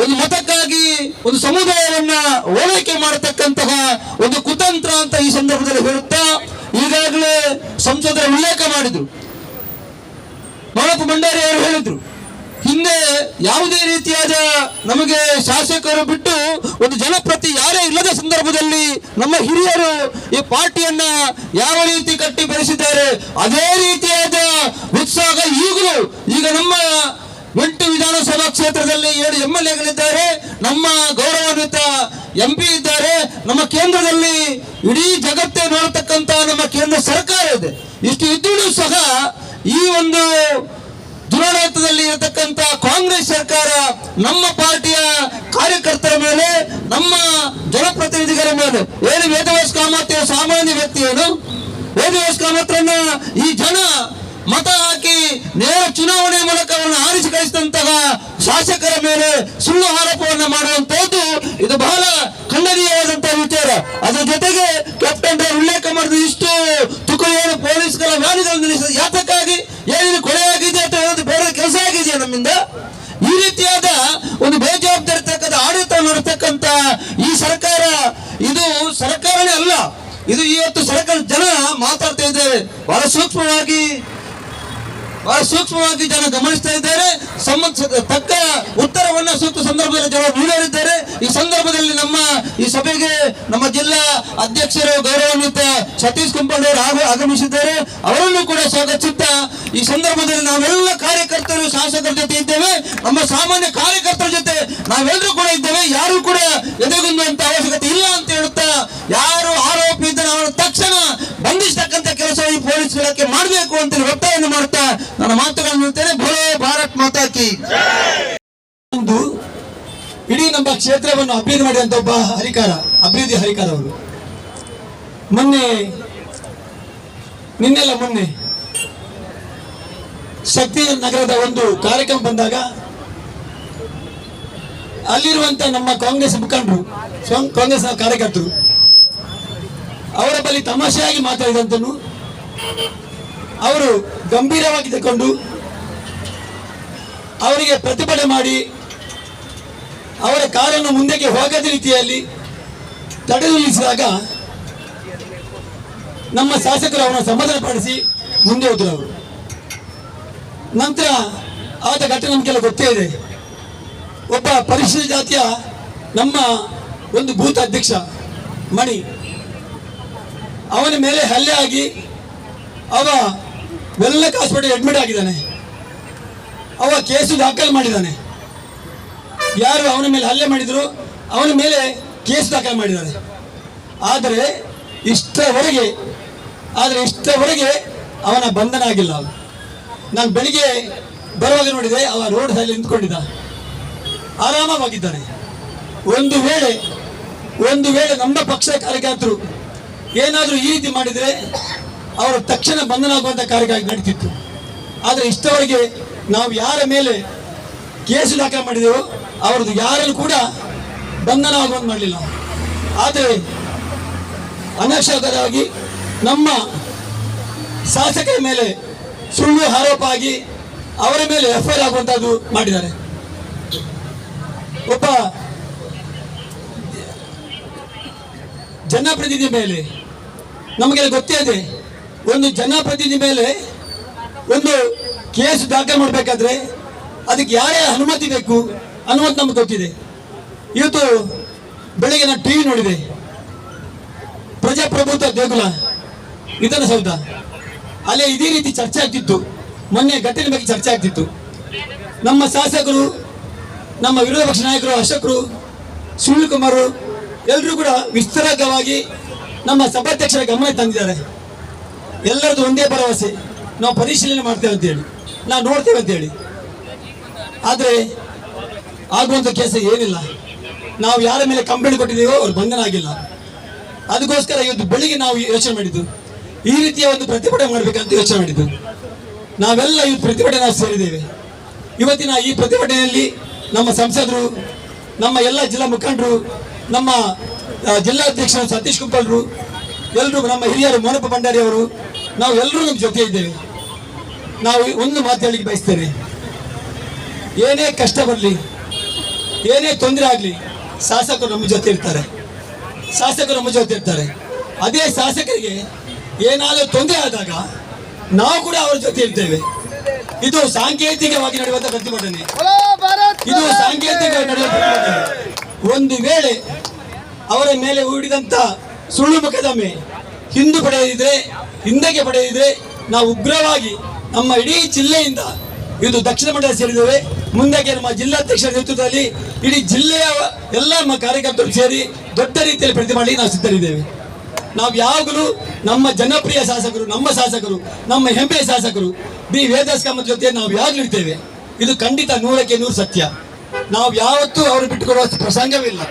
ಒಂದು ಮತಕ್ಕಾಗಿ ಒಂದು ಸಮುದಾಯವನ್ನ ಓಲೈಕೆ ಮಾಡತಕ್ಕಂತಹ ಒಂದು ಕುತಂತ್ರ ಅಂತ ಈ ಸಂದರ್ಭದಲ್ಲಿ ಹೇಳುತ್ತಾ, ಈಗಾಗಲೇ ಸಂಸದರ ಉಲ್ಲೇಖ ಮಾಡಿದ್ರು. ಮಾಳಪ್ಪ ಭಂಡಾರಿ ಅವರು ಹೇಳಿದ್ರು, ಹಿಂದೆ ಯಾವುದೇ ರೀತಿಯಾದ ನಮಗೆ ಶಾಸಕರು ಬಿಟ್ಟು ಒಂದು ಜನಪ್ರತಿ ಯಾರೇ ಇಲ್ಲದ ಸಂದರ್ಭದಲ್ಲಿ ನಮ್ಮ ಹಿರಿಯರು ಈ ಪಾರ್ಟಿಯನ್ನ ಯಾವ ರೀತಿ ಕಟ್ಟಿ ಬೆಳೆಸಿದ್ದಾರೆ ಅದೇ ರೀತಿಯಾದ ಉತ್ಸಾಹ ಈಗಲೂ ಈಗ ನಮ್ಮ ಎಂಟು ವಿಧಾನಸಭಾ ಕ್ಷೇತ್ರದಲ್ಲಿ ಎರಡು ಎಂ ಎಲ್ ಎಗಳಿದ್ದಾರೆ ನಮ್ಮ ಗೌರವಾನ್ವಿತ ಎಂ ಪಿ ಇದ್ದಾರೆ. ನಮ್ಮ ಕೇಂದ್ರದಲ್ಲಿ ಇಡೀ ಜಗತ್ತೇ ನೋಡತಕ್ಕಂತ ನಮ್ಮ ಕೇಂದ್ರ ಸರ್ಕಾರ ಇದೆ. ಇಷ್ಟು ಇದ್ದರೂ ಸಹ ಈ ಒಂದು ದುರಾಡಳಿತದಲ್ಲಿ ಇರತಕ್ಕಂತ ಕಾಂಗ್ರೆಸ್ ಸರ್ಕಾರ ನಮ್ಮ ಪಾರ್ಟಿಯ ಕಾರ್ಯಕರ್ತರ ಮೇಲೆ, ನಮ್ಮ ಜನಪ್ರತಿನಿಧಿಗಳ ಮೇಲೆ. ಏನು ವೇದವಾಸ್ ಕಾಮತ್ ಸಾಮಾನ್ಯ ವ್ಯಕ್ತಿ ಏನು? ವೇದವಾಸ್ ಕಾಮತ್ರನ್ನ ಈ ಜನ ಮತ ಹಾಕಿ ನೇರ ಚುನಾವಣೆ ಮೂಲಕ ಅವರನ್ನು ಆರಿಸಿ ಕಳಿಸಿದಂತಹ ಶಾಸಕರ ಮೇಲೆ ಸುಳ್ಳು ಆರೋಪವನ್ನು ಮಾಡುವಂತಹದ್ದು ಇದು ಬಹಳ ಖಂಡನೀಯವಾದಂತಹ ವಿಚಾರ. ಅದರ ಜೊತೆಗೆ ಕ್ಯಾಪ್ಟನ್ ಅವರು ಉಲ್ಲೇಖ ಮಾಡಿದ ಇಷ್ಟು ತುಕಡಿಯನ್ನು ಪೊಲೀಸ್ಗಳ ವ್ಯಾನಿಗಳನ್ನು ನಿಲ್ಲಿಸಿದ ಯಾತಕ್ಕಾಗಿ? ಏನಿದು ಕೊಲೆ ಆಗಿದೆ ಅಥವಾ ಬೇರೆ ಕೆಲಸ ಆಗಿದೆಯಾ ನಮ್ಮಿಂದ? ಈ ರೀತಿಯಾದ ಒಂದು ಬೇಜವಾಬ್ದಾರಿ ತಕ್ಕದ ಆಡಳಿತ ನಡೆಸ್ತಕ್ಕಂತ ಈ ಸರ್ಕಾರ, ಇದು ಸರ್ಕಾರನೇ ಅಲ್ಲ. ಇದು ಇವತ್ತು ಸರ್ಕಾರ ಜನ ಮಾತಾಡ್ತಾ ಇದ್ದೇವೆ ಬಹಳ ಸೂಕ್ಷ್ಮವಾಗಿ ಬಹಳ ಸೂಕ್ಷ್ಮವಾಗಿ ಜನ ಗಮನಿಸ್ತಾ ಇದ್ದಾರೆ. ತಕ್ಕ ಉತ್ತರವನ್ನ ಸೂಕ್ತ ಸಂದರ್ಭದಲ್ಲಿ ಜನ ನೀಡಲಿದ್ದಾರೆ ಈ ಸಂದರ್ಭದಲ್ಲಿ ನಮ್ಮ ಈ ಸಭೆಗೆ ನಮ್ಮ ಜಿಲ್ಲಾ ಅಧ್ಯಕ್ಷರು ಗೌರವಾನ್ವಿತ ಸತೀಶ್ ಕುಂಪಣ್ಣ ಅವರು ಆಗ- ಆಗಮಿಸಿದ್ದಾರೆ. ಅವರನ್ನು ಕೂಡ ಸ್ವಾಗತಿಸುತ್ತಾ ಈ ಸಂದರ್ಭದಲ್ಲಿ ನಾವೆಲ್ಲ ಕಾರ್ಯಕರ್ತರು, ಶಾಸಕರ ಜೊತೆ ಇದ್ದೇವೆ. ನಮ್ಮ ಸಾಮಾನ್ಯ ಕಾರ್ಯಕರ್ತರ ಜೊತೆ ನಾವೆಲ್ಲರೂ ಕೂಡ ಇದ್ದೇವೆ. ಯಾರು ಕೂಡ ಎದುರುಗುಂದುವಂತ ಅವಶ್ಯಕತೆ ಇಲ್ಲ ಅಂತ ಹೇಳುತ್ತಾ ಯಾರು ಆರೋಪ ಈ ಪೊಲೀಸ್ ಇಲಾಖೆ ಮಾಡಬೇಕು ಅಂತ ಒತ್ತಾಯವನ್ನು ಮಾಡ್ತಾ ನನ್ನ ಮಾತುಗಳನ್ನು ಹೇಳ್ತೇನೆ ಭೋಲೆ ಭಾರತ್ ಮಾತಾ ಕಿ ಒಂದು ಇಡೀ ನಮ್ಮ ಕ್ಷೇತ್ರವನ್ನು ಅಭಿವೃದ್ಧಿ ಮಾಡಿದಂತ ಒಬ್ಬ ಹರಿಕಾರ, ಅಭಿವೃದ್ಧಿ ಹರಿಕಾರ ಅವರು. ಮೊನ್ನೆ, ನಿನ್ನೆಲ್ಲ ಮೊನ್ನೆ ಶಕ್ತಿ ನಗರದ ಒಂದು ಕಾರ್ಯಕ್ರಮ ಬಂದಾಗ ಅಲ್ಲಿರುವಂತ ನಮ್ಮ ಕಾಂಗ್ರೆಸ್ ಮುಖಂಡರು ಕಾಂಗ್ರೆಸ್ ಕಾರ್ಯಕರ್ತರು, ಅವರ ಬಳಿ ತಮಾಷೆಯಾಗಿ ಮಾತಾಡಿದಂತನು, ಅವರು ಗಂಭೀರವಾಗಿ ತಗೊಂಡು ಅವರಿಗೆ ಪ್ರತಿಭಟನೆ ಮಾಡಿ ಅವರ ಕಾರನ್ನು ಮುಂದಕ್ಕೆ ಹೋಗದ ರೀತಿಯಲ್ಲಿ ತಡೆ ನಿಲ್ಲಿಸಿದಾಗ ನಮ್ಮ ಶಾಸಕರು ಅವರನ್ನು ಸಮಾಧಾನಪಡಿಸಿ ಮುಂದೆ ಹೋದರು ಅವರು. ನಂತರ ಆದ ಘಟನೆ ನಮಗೆಲ್ಲ ಗೊತ್ತೇ ಇದೆ. ಒಬ್ಬ ಪರಿಶಿಷ್ಟ ಜಾತಿಯ ನಮ್ಮ ಒಂದು ಭೂತ ಅಧ್ಯಕ್ಷ ಮಣಿ, ಅವನ ಮೇಲೆ ಹಲ್ಲೆ ಆಗಿ ಅವ ವೆಲ್ಲಕ್ ಹಾಸ್ಪಿಟಲ್ ಅಡ್ಮಿಟ್ ಆಗಿದ್ದಾನೆ. ಅವ ಕೇಸು ದಾಖಲು ಮಾಡಿದ್ದಾನೆ. ಯಾರು ಅವನ ಮೇಲೆ ಹಲ್ಲೆ ಮಾಡಿದ್ರು, ಅವನ ಮೇಲೆ ಕೇಸ್ ದಾಖಲು ಮಾಡಿದ್ದಾರೆ. ಆದರೆ ಇಷ್ಟವರೆಗೆ ಆದರೆ ಇಷ್ಟವರೆಗೆ ಅವನ ಬಂಧನ ಆಗಿಲ್ಲ. ನಾನು ಬೆಳಿಗ್ಗೆ ಬರುವಾಗ ನೋಡಿದೆ, ಅವ ರೋಡ್ ಸೈಡ್ ನಿಂತ್ಕೊಂಡಿದ್ದ. ಆರಾಮವಾಗಿದ್ದಾನೆ. ಒಂದು ವೇಳೆ ಒಂದು ವೇಳೆ ನಮ್ಮ ಪಕ್ಷ ಕಾರ್ಯಕರ್ತರು ಏನಾದರೂ ಈ ರೀತಿ ಮಾಡಿದರೆ ಅವರ ತಕ್ಷಣ ಬಂಧನ ಆಗುವಂಥ ಕಾರ್ಯಕ್ರಮ ನಡೀತಿತ್ತು. ಆದರೆ ಇಷ್ಟವರೆಗೆ ನಾವು ಯಾರ ಮೇಲೆ ಕೇಸು ದಾಖಲೆ ಮಾಡಿದೆವು ಅವ್ರದ್ದು ಯಾರಲ್ಲೂ ಕೂಡ ಬಂಧನ ಆಗುವಂತ ಮಾಡಲಿಲ್ಲ. ಆದರೆ ಅನಕ್ಷರವಾಗಿ ನಮ್ಮ ಶಾಸಕರ ಮೇಲೆ ಸುಳ್ಳು ಆರೋಪ ಆಗಿ ಅವರ ಮೇಲೆ ಎಫ್ ಐ ಆರ್ ಆಗುವಂತದ್ದು ಮಾಡಿದ್ದಾರೆ. ಒಬ್ಬ ಜನಪ್ರತಿನಿಧಿ ಮೇಲೆ ನಮಗೆಲ್ಲ ಗೊತ್ತೇ ಇದೆ. ಒಂದು ಜನಪ್ರತಿನಿಧಿ ಮೇಲೆ ಒಂದು ಕೇಸ್ ದಾಖಲು ಮಾಡಬೇಕಾದ್ರೆ ಅದಕ್ಕೆ ಯಾರ್ಯಾರ ಅನುಮತಿ ಬೇಕು ಅನುಮತಿ ನಮ್ಗೆ ಗೊತ್ತಿದೆ. ಇವತ್ತು ಬೆಳಿಗ್ಗೆ ನಾನು ಟಿವಿ ನೋಡಿದೆ. ಪ್ರಜಾಪ್ರಭುತ್ವ ದೇಗುಲ ವಿಧಾನಸೌಧ. ಅಲ್ಲೇ ಇದೇ ರೀತಿ ಚರ್ಚೆ ಆಗ್ತಿತ್ತು. ಮೊನ್ನೆ ಘಟನೆ ಬಗ್ಗೆ ಚರ್ಚೆ ಆಗ್ತಿತ್ತು. ನಮ್ಮ ಶಾಸಕರು, ನಮ್ಮ ವಿರೋಧ ಪಕ್ಷ ನಾಯಕರು, ಅಶೋಕರು, ಸುನೀಲ್ ಕುಮಾರ್ ಎಲ್ಲರೂ ಕೂಡ ವಿಸ್ತಾರವಾಗಿ ನಮ್ಮ ಸಭಾಧ್ಯಕ್ಷರ ಗಮನ ತಂದಿದ್ದಾರೆ. ಎಲ್ಲರದ್ದು ಒಂದೇ ಭರವಸೆ. ನಾವು ಪರಿಶೀಲನೆ ಮಾಡ್ತೇವೆ ಅಂತೇಳಿ ನಾವು ನೋಡ್ತೇವೆ ಅಂತೇಳಿ ಆದರೆ ಆಗುವಂಥ ಕೆಲಸ ಏನಿಲ್ಲ. ನಾವು ಯಾರ ಮೇಲೆ ಕಂಪ್ಲೇಂಟ್ ಕೊಟ್ಟಿದ್ದೀವೋ ಅವ್ರು ಬಂಧನ ಆಗಿಲ್ಲ. ಅದಕ್ಕೋಸ್ಕರ ಇವತ್ತು ಬೆಳಿಗ್ಗೆ ನಾವು ಯೋಚನೆ ಮಾಡಿದ್ದು. ಈ ರೀತಿಯ ಒಂದು ಪ್ರತಿಭಟನೆ ಮಾಡಬೇಕಂತ ಯೋಚನೆ ಮಾಡಿದ್ದು. ನಾವೆಲ್ಲ ಈ ಪ್ರತಿಭಟನೆ ನಾವು ಸೇರಿದ್ದೇವೆ. ಇವತ್ತಿನ ಈ ಪ್ರತಿಭಟನೆಯಲ್ಲಿ ನಮ್ಮ ಸಂಸದರು, ನಮ್ಮ ಎಲ್ಲ ಜಿಲ್ಲಾ ಮುಖಂಡರು, ನಮ್ಮ ಜಿಲ್ಲಾಧ್ಯಕ್ಷ ಸತೀಶ್ ಕುಂಪಲ್ರು ಎಲ್ಲರೂ ನಮ್ಮ ಹಿರಿಯರು ಮೋನಪ್ಪ ಭಂಡಾರಿ ಅವರು ನಾವು ಎಲ್ಲರೂ ನಮ್ಮ ಜೊತೆ ಇದ್ದೇವೆ. ನಾವು ಒಂದು ಮಾತು ಹೇಳಿಕ್ಕೆ ಬಯಸ್ತೇನೆ. ಏನೇ ಕಷ್ಟ ಬರಲಿ ಏನೇ ತೊಂದರೆ ಆಗಲಿ ಶಾಸಕರು ನಮ್ಮ ಜೊತೆ ಇರ್ತಾರೆ. ಶಾಸಕರು ನಮ್ಮ ಜೊತೆ ಇರ್ತಾರೆ. ಅದೇ ಶಾಸಕರಿಗೆ ಏನಾದರೂ ತೊಂದರೆ ಆದಾಗ ನಾವು ಕೂಡ ಅವರ ಜೊತೆ ಇರ್ತೇವೆ. ಇದು ಸಾಂಕೇತಿಕವಾಗಿ ನಡೆಯುವಂತ ಪ್ರತಿಭಟನೆ. ಇದು ಸಾಂಕೇತಿಕವಾಗಿ ನಡೆಯುವ ಪ್ರತಿಭಟನೆ. ಒಂದು ವೇಳೆ ಅವರ ಮೇಲೆ ಹೂಡಿದಂತ ಸುಳ್ಳು ಮೊಕದ್ದಮೆ ಹಿಂದೂ ಪಡೆಯದಿದ್ರೆ ಹಿಂದಕ್ಕೆ ಪಡೆದಿದ್ರೆ ನಾವು ಉಗ್ರವಾಗಿ ನಮ್ಮ ಇಡೀ ಜಿಲ್ಲೆಯಿಂದ ಇದು ದಕ್ಷಿಣ ಮಂಡಲ ಸೇರಿದ್ದೇವೆ. ಮುಂದಕ್ಕೆ ನಮ್ಮ ಜಿಲ್ಲಾಧ್ಯಕ್ಷರ ನೇತೃತ್ವದಲ್ಲಿ ಇಡೀ ಜಿಲ್ಲೆಯ ಎಲ್ಲ ನಮ್ಮ ಕಾರ್ಯಕರ್ತರು ಸೇರಿ ದೊಡ್ಡ ರೀತಿಯಲ್ಲಿ ಪ್ರತಿ ಮಾಡಿ ನಾವು ಸಿದ್ಧರಿದ್ದೇವೆ. ನಾವು ಯಾವಾಗಲೂ ನಮ್ಮ ಜನಪ್ರಿಯ ಶಾಸಕರು, ನಮ್ಮ ಶಾಸಕರು, ನಮ್ಮ ಹೆಮ್ಮೆಯ ಶಾಸಕರು ಬಿ ವೇದಾಸ್ ಕಾಮತ್ ಜೊತೆ ನಾವು ಯಾವಾಗಲೂ ಇರ್ತೇವೆ. ಇದು ಖಂಡಿತ ನೂರಕ್ಕೆ ನೂರು ಸತ್ಯ. ನಾವು ಯಾವತ್ತೂ ಅವರು ಬಿಟ್ಟುಕೊಡುವ ಪ್ರಸಂಗವಿಲ್ಲ